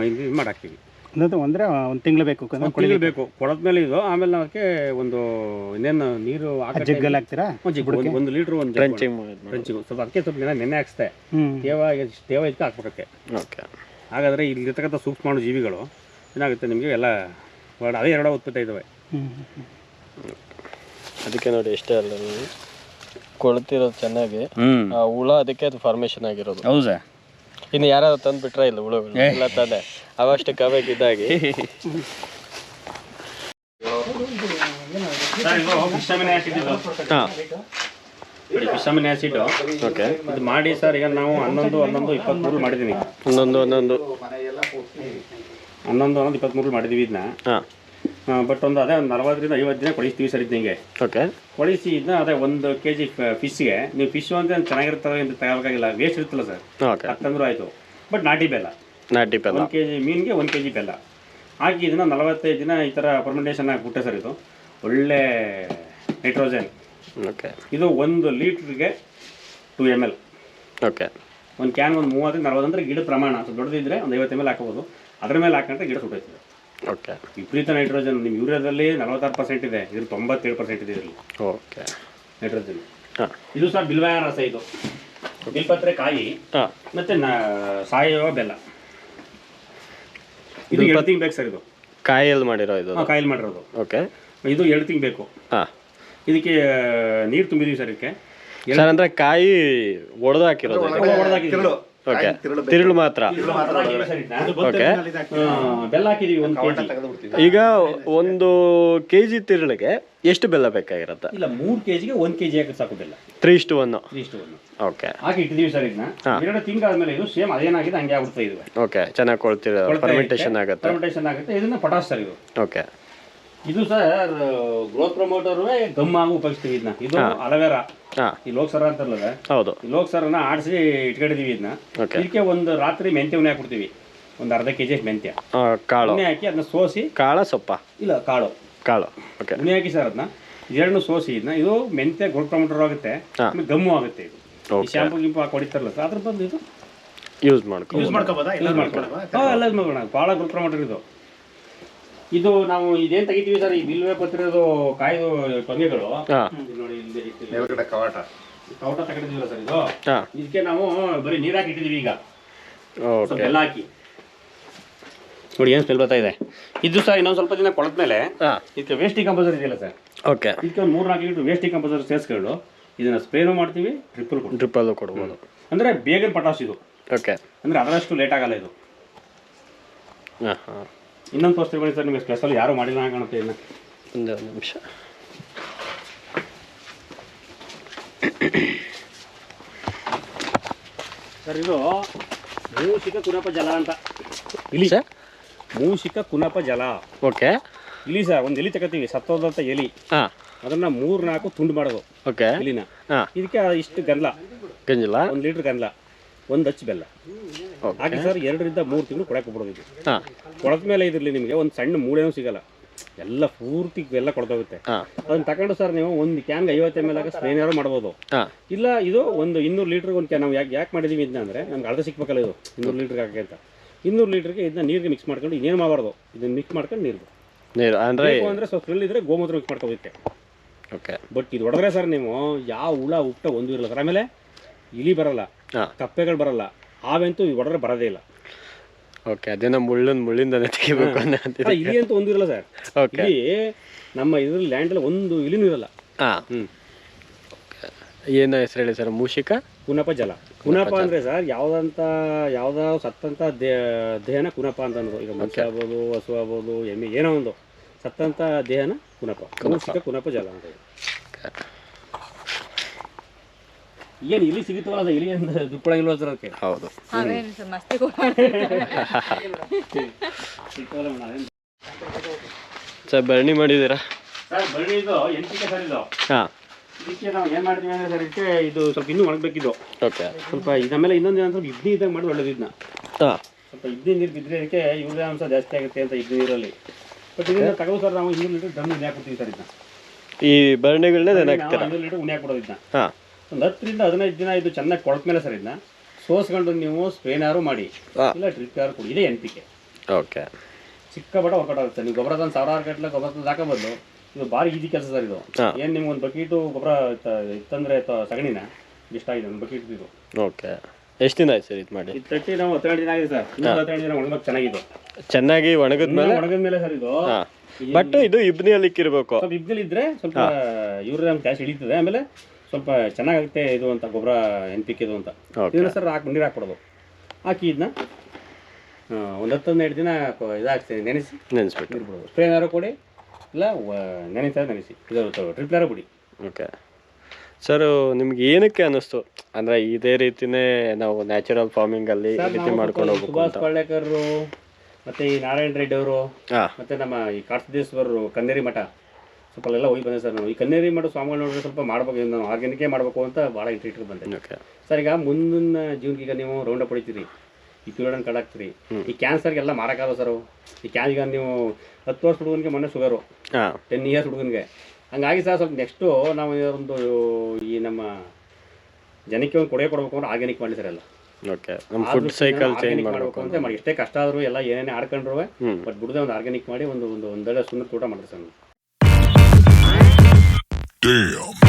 ಇದು ಇದು ಮಾಡಿ ಹಾಕ್ತೀವಿ ಅನ್ನೋದು ಅಂದ್ರೆ ಒಂದು ತಿಂಗಳು ಬೇಕು ಒಂದು ಬೇಕು ಬೇಕು. ಕೊಡದ್ಮೇಲೆ ಇದು ಆಮೇಲೆ ನಾವು ಅದಕ್ಕೆ ಒಂದು ಇನ್ನೇನು ನೀರು ಜಗ್ಗಲ್ಲಿ ಹಾಕ್ತೀರಾ? ಒಂದು ಲೀಟರ್ ಒಂದು ಒಂದು ಲೀಟ್ರ್ ಒಂದು ಟ್ರೆಂಚಿಂಗ್ ಫ್ರೆಂಚಿಗೂ ಸ್ವಲ್ಪ ಅದಕ್ಕೆ ಸ್ವಲ್ಪ ದಿನ ನೆನೆ ಹಾಕ್ಸ್ತೆ ತೇವ ಇತ್ತು ತೇವ ಇದಕ್ಕೆ ಹಾಕ್ಬೇಕಕ್ಕೆ ಓಕೆ. ಹಾಗಾದರೆ ಇಲ್ಲಿರ್ತಕ್ಕಂಥ ಸೂಕ್ಷ್ಮಾಣು ಜೀವಿಗಳು ಏನಾಗುತ್ತೆ ನಿಮಗೆ? ಎಲ್ಲ ಅದೇ ಎರಡೋ ಉತ್ಪತ್ತಿ ಇದ್ದಾವೆ ಹ್ಮ್. ಅದಕ್ಕೆ ನೋಡಿ ಎಷ್ಟೇ ಅಲ್ಲ ನೀವು ಕೊಳ್ತಿರೋದು ಚೆನ್ನಾಗಿ. ಆ ಹುಳ ಅದಕ್ಕೆ ಅದು ಫಾರ್ಮೇಶನ್ ಆಗಿರೋದು. ಹೌದು ಇನ್ನು ಯಾರಾದ್ರು ತಂದು ಬಿಟ್ರೆ ಇಲ್ಲ ಹುಳುಗಳು ಇಲ್ಲ ತಾನೆ. ಅವಷ್ಟಕ್ಕೆ ಅವಾಗಿದ್ದಾಗಿ ಇದ್ದಾಗಿ ಆ್ಯಸಿಡ್ ಇದು ಹಾಂ. ಫಿಶಮಿನ್ ಆ್ಯಸಿಡ್ ಓಕೆ. ಇದು ಮಾಡಿ ಸರ್ ಈಗ ನಾವು ಹನ್ನೊಂದು ಹನ್ನೊಂದು ಇಪ್ಪತ್ತ್ಮೂರು ಮಾಡಿದ್ದೀನಿ ಹನ್ನೊಂದು ಹನ್ನೊಂದು. ಹನ್ನೊಂದು ಹನ್ನೊಂದು ಇಪ್ಪತ್ತ್ಮೂರು ಮಾಡಿದ್ದೀವಿ ಇದನ್ನ ಹಾಂ. ಬಟ್ ಒಂದು ಅದೇ ಒಂದು ನಲವತ್ತರಿಂದ ಐವತ್ತು ದಿನ ಕೊಳಿಸ್ತೀವಿ ಸರ್ ಇದ್ದಂಗೆ ಓಕೆ ಕೊಳಿಸಿ ಇದನ್ನ ಅದೇ ಒಂದು ಕೆ ಜಿ ಫಿಶ್ಗೆ. ನೀವು ಫಿಶ್ ಅಂತ ಚೆನ್ನಾಗಿರ್ತವೆ ಅಂತ ತಗೋಬೇಕಾಗಿಲ್ಲ. ವೇಸ್ಟ್ ಇರ್ತಲ್ಲ ಸರ್. ಓಕೆ ಹತ್ತಂದ್ರೂ ಆಯಿತು. ಬಟ್ ನಾಟಿ ಬೆಲ್ಲ. ನಾಟಿ ಬೆಲ್ಲ. ಒಂದು ಕೆ ಜಿ ಮೀನಿಗೆ ಒಂದು ಕೆ ಜಿ ಬೆಲ್ಲ. ಹಾಕಿ ಇದನ್ನ ನಲವತ್ತೈದು ದಿನ ಈ ಥರ ಪರ್ಮೆಂಟೇಷನ್ ಆಗಿಬಿಟ್ಟೆ ಸರ್ ಇದು. ಒಳ್ಳೆ ನೈಟ್ರೋಜನ್ ಓಕೆ ಇದು ಒಂದು ಲೀಟ್ರಿಗೆ ಟು ಎಂ ಎಲ್ ಓಕೆ ಒಂದು ಕ್ಯಾನ್ ಒಂದು ಮೂವತ್ತರಿಂದ ನಲ್ವತ್ತು ಅಂದರೆ ಗಿಡ ಪ್ರಮಾಣ. ಅಂತ ದೊಡ್ಡದಿದ್ರೆ ಒಂದು ಐವತ್ತು ಎಂ ಎಲ್ ಹಾಕೋಬೋದು. ಅದ್ರ ಮೇಲೆ ಹಾಕೊಂಡ್ರೆ ಗಿಡ ಸುಟ್ಟೈತದೆ ಓಕೆ ವಿಪರೀತ ನೈಟ್ರೋಜನ್ ನಿಮ್ಮ ಯೂರಿಯಾದಲ್ಲಿ ನಲವತ್ತಾರು ಪರ್ಸೆಂಟ್ ಇದೆ. ಇದ್ರ ತೊಂಬತ್ತೇಳು ಪರ್ಸೆಂಟ್ ಇದೆ ಇದರಲ್ಲಿ. ಓಕೆ ನೈಟ್ರೋಜನ್ ಹಾಂ. ಇದು ಸರ್ ಬಿಲ್ವಾಯ ರಸ ಇದು. ಬಿಲ್ಪತ್ರೆ ಕಾಯಿ ಹಾಂ. ಮತ್ತೆ ನಾ ಸಾವಯವ ಬೆಲ್ಲ. ಇದು ಎರಡು ತಿಂಗ್ ಬೇಕು ಸರ್ ಇದು. ಕಾಯಲ್ಲಿ ಮಾಡಿರೋ ಇದು? ಹಾಂ ಕಾಯಿಲ್ ಮಾಡಿರೋದು. ಓಕೆ ಇದು ಎರಡು ತಿಂಗ್ ಬೇಕು. ಹಾಂ. ಇದಕ್ಕೆ ನೀರು ತುಂಬಿದೀವಿ ಸರ್ ಇದಕ್ಕೆ. ಸರ್ ಅಂದರೆ ಕಾಯಿ ಒಡೆದು ಹಾಕಿರೋದು ಒಡೆದು ಹೊಡೆದಾಕಿದ್ದೀವಿ ಓಕೆ ತಿರುಳು ಮಾತ್ರ. ಓಕೆ ಬೆಲ್ಲ ಹಾಕಿದೀವಿ ಒಂದು ಕೆಜಿ. ಈಗ ಒಂದು ಕೆ ಜಿ ತಿರುಳಿಗೆ ಎಷ್ಟು ಬೆಲ್ಲ ಬೇಕಾಗಿರುತ್ತೆ? ಇಲ್ಲ ಮೂರು ಕೆಜಿಗೆ ಒಂದು ಕೆಜಿ ಹಾಕಿ ಸಾಕು ಬೆಲ್ಲ. ತ್ರೀ ಇಷ್ಟು ಒನ್ ಇಷ್ಟು ಓಕೆ ಹಾಕಿ ಇಟ್ಟಿದೀವಿ ಸರ್ ಇದನ್ನ. ಎರಡು ತಿಂಗಳಾದ್ಮೇಲೆ ಇದು ಸೇಮ್ ಅದೇನಾಗಿದೆ ಹಂಗೆ ಆಗ್ಬಿಡ್ತಾ ಇದೆ ಓಕೆ ಚೆನ್ನಾಗಿ ಕೊಳ್ತಿರೋ ಫರ್ಮೆಂಟೇಷನ್ ಆಗುತ್ತೆ. ಫರ್ಮೆಂಟೇಷನ್ ಆಗುತ್ತೆ. ಇದನ್ನ ಪಟಾಸ್ ಸರ್ ಇದು. ಓಕೆ ಇದು ಸರ್ ಗ್ರೋತ್ ಪ್ರಮೋಟರ್ ಗಮ್ ಆಗಿ ಉಪಯೋಗಿಸ್ತೀವಿ ಇದನ್ನ ಇದು ಅಲವೇರ. ಹಾಂ. ಈ ಲೋಕ್ಸರ ಅಂತಾರಲ್ಲ ಹೌದು. ಈ ಲೋಕ್ಸರನ ಆಡಿಸಿ ಇಟ್ಕೊಂಡಿದೀವಿ ಇದನ್ನ ಇದಕ್ಕೆ ಒಂದು ರಾತ್ರಿ ಮೆಂತ್ಯ ಉಣ್ಣೆ ಹಾಕ್ಬಿಡ್ತೀವಿ. ಒಂದು ಅರ್ಧ ಕೆಜಿ ಜಿ ಮೆಂತ್ಯ. ಕಾಳು. ಉಣ್ಣೆ ಹಾಕಿ ಅದನ್ನ ಸೋಸಿ. ಕಾಳ ಸೊಪ್ಪ. ಇಲ್ಲ ಕಾಳು. ಕಾಳು. ಓಕೆ. ಹಾಕಿ ಸರ್ ಅದನ್ನ. ಎರಡನ್ನೂ ಸೋಸಿ ಇದನ್ನ ಇದು ಮೆಂತ್ಯ ಗ್ರೋತ್ ಪ್ರಮೋಟರ್ ಆಗುತ್ತೆ. ಹಾ. ಆಮೇಲೆ ಗಮ್ಮು ಆಗುತ್ತೆ ಇದು. ಶಾಂಪು ಗಿಂಪು ಹಾಕಿ ಹೊಡಿತಾರಲ್ಲ ಸರ್ ಅದ್ರ ಬಂದು ಇದು? ಯೂಸ್ ಮಾಡ್ಕೊ ಯೂಸ್ ಮಾಡ್ಕೋಬೋದಾ? ಎಲ್ಲ ಮಾಡ್ಕೊಳ್ಳೋಣ ಭಾಳ ಗ್ರೋತ್ ಪ್ರಮೋಟರ್ ಇದು. ಇದು ನಾವು ಇದೇನ್ ತೆಗಿತೀವಿ ಸರ್ ಈ ಬಿಲ್ವೆ ಪತ್ರದ ಕಾಯ್ದು ಟೊಂಗೆಗಳು ಇದು ನೋಡಿ ಇಲ್ಲಿ ಇಟ್ಟಿದ್ದೀವಿ. ಮೇಲ್ಗಡೆ ಕವಾಟ. ಕವಟ ತಗೊಂಡಿದ್ದೀವಲ್ಲ ಸರ್ ಇದು? ಹಾಂ. ಇದಕ್ಕೆ ನಾವು ಬರೀ ನೀರ್ ಹಾಕಿ ಇಟ್ಟಿದೀವಿ ಈಗ ಸ್ವಲ್ಪ ಓಕೆ ಬೆಲ್ಲ ಹಾಕಿ. ನೋಡಿ ಏನು ಸ್ಮೆಲ್ ಬರ್ತಾ ಇದೆ? ಇದು ಸರ್ ಇನ್ನೊಂದು ಸ್ವಲ್ಪ ದಿನ ಕೊಳದ ಮೇಲೆ ಇದಕ್ಕೆ ವೇಸ್ಟಿ ಕಂಪೋಸರ್ ಇದೆಯಲ್ಲ ಸರ್. ಓಕೆ. ಇದಕ್ಕೆ ಒಂದು ಮೂರು ನಾಲ್ಕು ಲೀಟ್ರ್ ವೇಸ್ಟಿ ಕಂಪೋಸರ್ ಸೇರಿಸ್ಕೊಂಡು ಇದನ್ನ ಸ್ಪ್ರೇನು ಮಾಡ್ತೀವಿ ಟ್ರಿಪಲ್ ಕೊಡ್ತೀವಿ. ಡ್ರಿಪ್ಪಲ್ಲೂ ಕೊಡ್ಬೋದು. ಅಂದರೆ ಬೇಗನೆ ಪಟಾಸ್ ಇದು. ಓಕೆ. ಅಂದರೆ ಅದರಷ್ಟು ಲೇಟ್ ಆಗಲ್ಲ ಇದು. ಹಾಂ ಹಾಂ. ಇನ್ನೊಂದು ತೋರಿಸ್ತೀವಿ ಬನ್ನಿ ಸರ್ ನಿಮಗೆ ಸ್ಪೆಷಲ್ ಯಾರು ಮಾಡಿಲ್ಲ ಕಾಣುತ್ತೆ ಇನ್ನು. ಒಂದು ನಿಮಿಷ. ಸರ್ ಇದು ಮೂಷಿಕ ಕುನಪ ಜಲ ಅಂತ. ಇಲಿ ಸರ್? ಮೂಷಿಕ ಕುನಪ ಜಲ. ಓಕೆ. ಇಲಿ ಸರ್ ಒಂದು ಎಲಿ ತಗೋತೀವಿ ಸತ್ತೋದಂತ ಎಲಿ. ಹಾಂ. ಅದನ್ನ ಮೂರು ನಾಲ್ಕು ತುಂಡು ಮಾಡೋದು ಓಕೆ. ಇಲ್ಲಿನ ಹಾಂ. ಇದಕ್ಕೆ ಇಷ್ಟು ಗಂಧ ಗಂಜಲ ಒಂದು ಲೀಟ್ರ್ ಗಂಧ ಒಂದು ಹಚ್ಚು ಬೆಲ್ಲ. ಹಾಗೆ ಸರ್ ಎರಡರಿಂದ ಮೂರು ತಿಂಗಳು ಕೊಡಕ್ಕೆ ಬಿಡೋದು ಹಾಂ. ಕೊಳದ ಮೇಲೆ ಇದ್ರಲ್ಲಿ ನಿಮಗೆ ಒಂದು ಸಣ್ಣ ಮೂಳೆನೂ ಸಿಗಲ್ಲ. ಎಲ್ಲ ಪೂರ್ತಿ ಎಲ್ಲ ಕೊಡ್ತೋಗುತ್ತೆ ಅದನ್ನ ತಗೊಂಡು ಸರ್ ನೀವು ಒಂದು ಕ್ಯಾನ್ಗೆ ಐವತ್ತು ಎಂ ಎಲ್ ಆಗ ಯಾರು ಮಾಡ್ಬೋದು. ಇಲ್ಲ ಇದು ಒಂದು ಇನ್ನೂರು ಲೀಟ್ರಿಗೆ ಒಂದು ಕ್ಯಾನ್ ನಾವು ಯಾಕೆ ಯಾಕೆ ಮಾಡಿದೀವಿ ಇದನ್ನ ಅಂದರೆ ನಮ್ಗೆ ಅರ್ಧ ಸಿಕ್ಬೇಕಲ್ಲ ಇದು ಇನ್ನೂರು ಲೀಟ್ರಿಗೆ ಹಾಕಿ ಅಂತ. ಇನ್ನೂರು ಲೀಟ್ರಿಗೆ ಇದನ್ನ ನೀರಿಗೆ ಮಿಕ್ಸ್ ಮಾಡ್ಕೊಂಡು ಇನ್ನೇನು ಮಾಡಬಾರ್ದು. ಇದನ್ನ ಮಿಕ್ಸ್ ಮಾಡ್ಕೊಂಡು ನೀರು. ನೀರು ಅಂದರೆ ಅಂದರೆ ಸ್ವಲ್ಪ ಇದ್ರೆ ಗೋಮೂತ್ರ ಮಿಕ್ಸ್ ಮಾಡ್ಕೋಬೇಕು ಓಕೆ ಬಟ್ ಇದು ಹೊಡೆದ್ರೆ ಸರ್ ನೀವು ಯಾವ ಹುಳ ಉಪ್ಟ ಒಂದು ಇರಲ್ಲ ಸರ್. ಆಮೇಲೆ ಇಲಿ ಬರಲ್ಲ. ಕಪ್ಪೆಗಳು ಬರಲ್ಲ. ಆವೆಂತೂ ಒಡರೆ ಬರೋದೇ ಇಲ್ಲ. ಓಕೆ ಅದೇನೋ ಮುಳ್ಳನ್ ಮುಳ್ಳಿಂದನೇ ತೆಗಿಬೇಕು ಅನ್ನೋ ಆ, ಇಲಿ ಅಂತ ಒಂದು ಇರಲ್ಲ ಸರ್. ಓಕೆ. ಇಲ್ಲಿ ನಮ್ಮ ಇದ್ರಲ್ಲಿ ಲ್ಯಾಂಡಲ್ಲಿ ಒಂದು ಇಲಿನೂ ಇರಲ್ಲ. ಹಾಂ. ಹ್ಞೂ ಏನು ಹೆಸರು ಹೇಳಿ ಸರ್ ಮೂಷಿಕ? ಕುನಪ ಜಲ. ಕುನಪ ಅಂದ್ರೆ ಸರ್ ಯಾವ್ದಂತ ಯಾವ್ದೋ ಸತ್ತಂತ ದೇ ದೇಹನ ಕುನಪ ಅಂತ ಅನ್ನೋದು. ಈಗ ಮನುಷ್ಯ ಆಗ್ಬೋದು ಹಸು ಆಗ್ಬೋದು ಎಮ್ಮೆ ಏನೋ ಒಂದು. ಸತ್ತಂತ ದೇಹನ ಕುನಪ. ಮೂಷಿಕ ಕುನಪ ಜಲ ಅಂತ. ಏನು ಇಲ್ಲಿ ಸಿಗುತ್ತಲ್ಲ ಅದು ಇಲ್ಲಿ ಅಂತ ದುಪ್ಪಳಗಿಲ್ವ ಸರ್ ಅದಕ್ಕೆ? ಹೌದು. ಅವೇನು ಸರ್ ಮಸ್ತಿ ಮಾಡಿದೀರಾ ಸಿಗ್ತವಲ್ಲ ಮೇಡಮ್ ಸರ್ ಭರಣಿ ಮಾಡಿದ್ದೀರಾ? ಸರ್ ಬಳ್ಳಿ ಇದು ಎಂಟಿಕೆ ಸರ್ ಇದು. ಹಾಂ. ಇದಕ್ಕೆ ನಾವು ಏನು ಮಾಡ್ತೀವಿ ಅಂದರೆ ಸರ್ ಇದಕ್ಕೆ ಇದು ಸ್ವಲ್ಪ ಇನ್ನೂ ಓಕೆ. ಸ್ವಲ್ಪ ಇದಾಮೇಲೆ ಇನ್ನೊಂದು ಏನಂದ್ರೆ ಇಡ್ಲಿ ಇದ್ದಾಗ ಮಾಡಿ ಒಳ್ಳೇದು ಇದನ್ನ ಹಾಂ. ಸ್ವಲ್ಪ ಇಡ್ಲಿ ನೀರು ಬಿದ್ದರೆ ಅದಕ್ಕೆ ಯೂರಿಯಾ ಅಂಶ ಜಾಸ್ತಿ ಆಗುತ್ತೆ ಅಂತ ಇಡ್ಲಿ ನೀರಲ್ಲಿ. ಬಟ್ ಇದನ್ನ ತಗೋ ಸರ್ ನಾವು ಇನ್ನೂರು ಲೀಟರ್ ಹಾಕ್ಬಿಡ್ತೀವಿ ಸರ್ ಇದನ್ನ. ಈ ಭರಣಿಗಳನ್ನ ಹಾಕ್ಬಿಡೋದು ಇದನ್ನ. ಹಾಂ. ಒಂದು ಹತ್ತರಿಂದ ಹದಿನೈದು ದಿನ ಇದು ಚೆನ್ನಾಗಿ ಕೊಳಕ್ ಮೇಲೆ ಸರ್ ಇದನ್ನ ಸೋಸ್ಕೊಂಡು ನೀವು ಸ್ಪ್ರೇನಾರು ಮಾಡಿ. ಇಲ್ಲ ಡ್ರಿಪ್ ಯಾರು ಕೊಡಿ ಇದೇ ಎನ್ ಪಿ ಕೆ ಓಕೆ. ಬಡ ವರ್ಕೌಟ್ ಆಗುತ್ತೆ ನೀವು ಗೊಬ್ಬರ ತಂದು ಸಾವಿರಾರು ಗಟ್ಟಲೆ ಗೊಬ್ಬರ ತಂದು ಹಾಕೋಬಾರ್ದು. ಇದು ಭಾರಿ ಈಜಿ ಕೆಲಸ ಸರ್ ಇದು. ಏನು ನಿಮ್ಗೆ ಒಂದು ಬಕೀಟು ಗೊಬ್ಬರ ಇತ್ತಂದ್ರೆ ಸಗಣಿನ? ಇಷ್ಟಾಗಿದೆ ಒಂದು ಬಕೀಟ್ ಇದು. ಓಕೆ. ಎಷ್ಟು ದಿನ ಆಯ್ತು ಸರ್ ಇದು ಮಾಡಿ? ಇದು ತಟ್ಟಿ ನಾವು ಹತ್ತೆರಡು ದಿನ ಆಗಿದೆ ಸರ್. ಇನ್ನೂ ಹತ್ತೆರಡು ದಿನ ಒಣಗಕ್ಕೆ ಚೆನ್ನಾಗಿದೆ ಚೆನ್ನಾಗಿ ಒಣಗಿದ್ಮೇಲೆ? ಒಣಗಿದ ಮೇಲೆ ಸರ್ ಇದು. ಬಟ್ ಇದು ಇಬ್ನಿಯಲ್ಲಿ ಇಕ್ಕಿರ್ಬೇಕು ಸ್ವಲ್ಪ ಇದ್ದಲ್ಲಿ ಇದ್ರೆ ಸ್ವಲ್ಪ ಇವ್ರ ಕ್ಯಾಶ್ ಹಿಡಿತದೆ. ಆಮೇಲೆ ಸ್ವಲ್ಪ ಚೆನ್ನಾಗುತ್ತೆ ಇದು ಅಂತ ಗೊಬ್ಬರ ಎನ್ ಪಿ ಕೆದು ಅಂತ. ಇದನ್ನ ಸರ್ ಹಾಕಿ ನೀರು ಹಾಕ್ಬಿಡೋದು. ಹಾಕಿ ಇದನ್ನ ಒಂದು ಹತ್ತು ಹನ್ನೆರಡು ದಿನ ಕೊ- ಇದು ನೆನೆಸಿ ನೆನೆಸ್ಬಿಟ್ಟು. ನೀರು ಬಿಡೋದು ಸ್ಪ್ರೇನಾರು ಕೊಡಿ ಇಲ್ಲ ನೆನೆಸ್ತಾರೆ ನೆನೆಸಿ. ಇದು ಟ್ರಿಪ್ಲಾರು ಬಿಡಿ ಓಕೆ. ಸರ್ ನಿಮ್ಗೆ ಏನಕ್ಕೆ ಅನ್ನಿಸ್ತು? ಅಂದರೆ ಇದೇ ರೀತಿನೇ ನಾವು ನ್ಯಾಚುರಲ್ ಫಾರ್ಮಿಂಗಲ್ಲಿ ಅಲ್ಲಿ ರೀತಿ ಮಾಡ್ಕೊಂಡು ಹೋಗ್ಬೇಕು ಸುಭಾಷ್ ಪಳ್ಳೇಕರ್ ಮತ್ತೆ ಈ ನಾರಾಯಣ ರೆಡ್ಡಿ ಅವರು ಮತ್ತೆ ನಮ್ಮ ಈ ಕಾರ್ತದೇಶ್ವರರು ಕನ್ನೇರಿ ಮಠ. ಸ್ವಲ್ಪ ಎಲ್ಲ ಹೋಗಿ ಬಂದೆ ಸರ್ ನಾವು. ಈ ಕನ್ನೇರಿ ಮಾಡೋ ಸ್ವಾಮಿಗಳು ನೋಡಿದ್ರೆ ಸ್ವಲ್ಪ ಮಾಡ್ಬೇಕು ನಾನು ಆರ್ಗ್ಯಾನಿಕೇ ಮಾಡಬೇಕು ಅಂತ ಭಾಳ ಇಂಟ್ರೆಸ್ಟ್ ಬಂದೆ. ಓಕೆ ಸರ್ ಈಗ ಮುಂದಿನ ಜೀವನಕ್ಕೆ ಈಗ ನೀವು ರೌಂಡ್ ಅಪ್ ಹೊಡಿತೀರಿ. ಈ ಪಿರಿಯಡ್ ಕಡಾಕ್ತೀರಿ ಈ ಕ್ಯಾನ್ಸರ್ಗೆಲ್ಲ ಮಾರಕ್ಕಾಗಲ್ಲ ಸರ್ ಈ ಕ್ಯಾನ್ ಈಗ ನೀವು ಹತ್ತು ವರ್ಷ ಹುಡುಗನಿಗೆ ಮೊನ್ನೆ ಶುಗರು ಟೆನ್ ಇಯರ್ಸ್ ಹುಡುಗನಿಗೆ. ಹಂಗಾಗಿ ಸರ್ ಸ್ವಲ್ಪ ನೆಕ್ಸ್ಟು ನಾವು ಒಂದು ಈ ನಮ್ಮ ಜನಕ್ಕೆ ಒಂದು ಕೊಡುಗೆ ಕೊಡಬೇಕು ಅಂದ್ರೆ ಆರ್ಗ್ಯಾನಿಕ್ ಮಾಡಿ ಸರ್ ಎಲ್ಲ. ಓಕೆ ನಮ್ಮ ಫುಡ್ ಸೈಕಲ್ ಚೇಂಜ್ ಮಾಡಬೇಕು ಮಾಡಬೇಕು ಅಂತ. ಮಾಡಿ. ಎಷ್ಟೇ ಕಷ್ಟ ಆದರೂ ಎಲ್ಲ ಏನೇನೇ ಆಡ್ಕೊಂಡ್ರು ಬಟ್ ಬಿಡದೆ ಒಂದು ಆರ್ಗ್ಯಾನಿಕ್ ಮಾಡಿ ಒಂದು ಒಂದು ಒಂದೆಡೆ ಸುಂದರ ಊಟ ಮಾಡ್ತೀವಿ ಸರ್ Damn.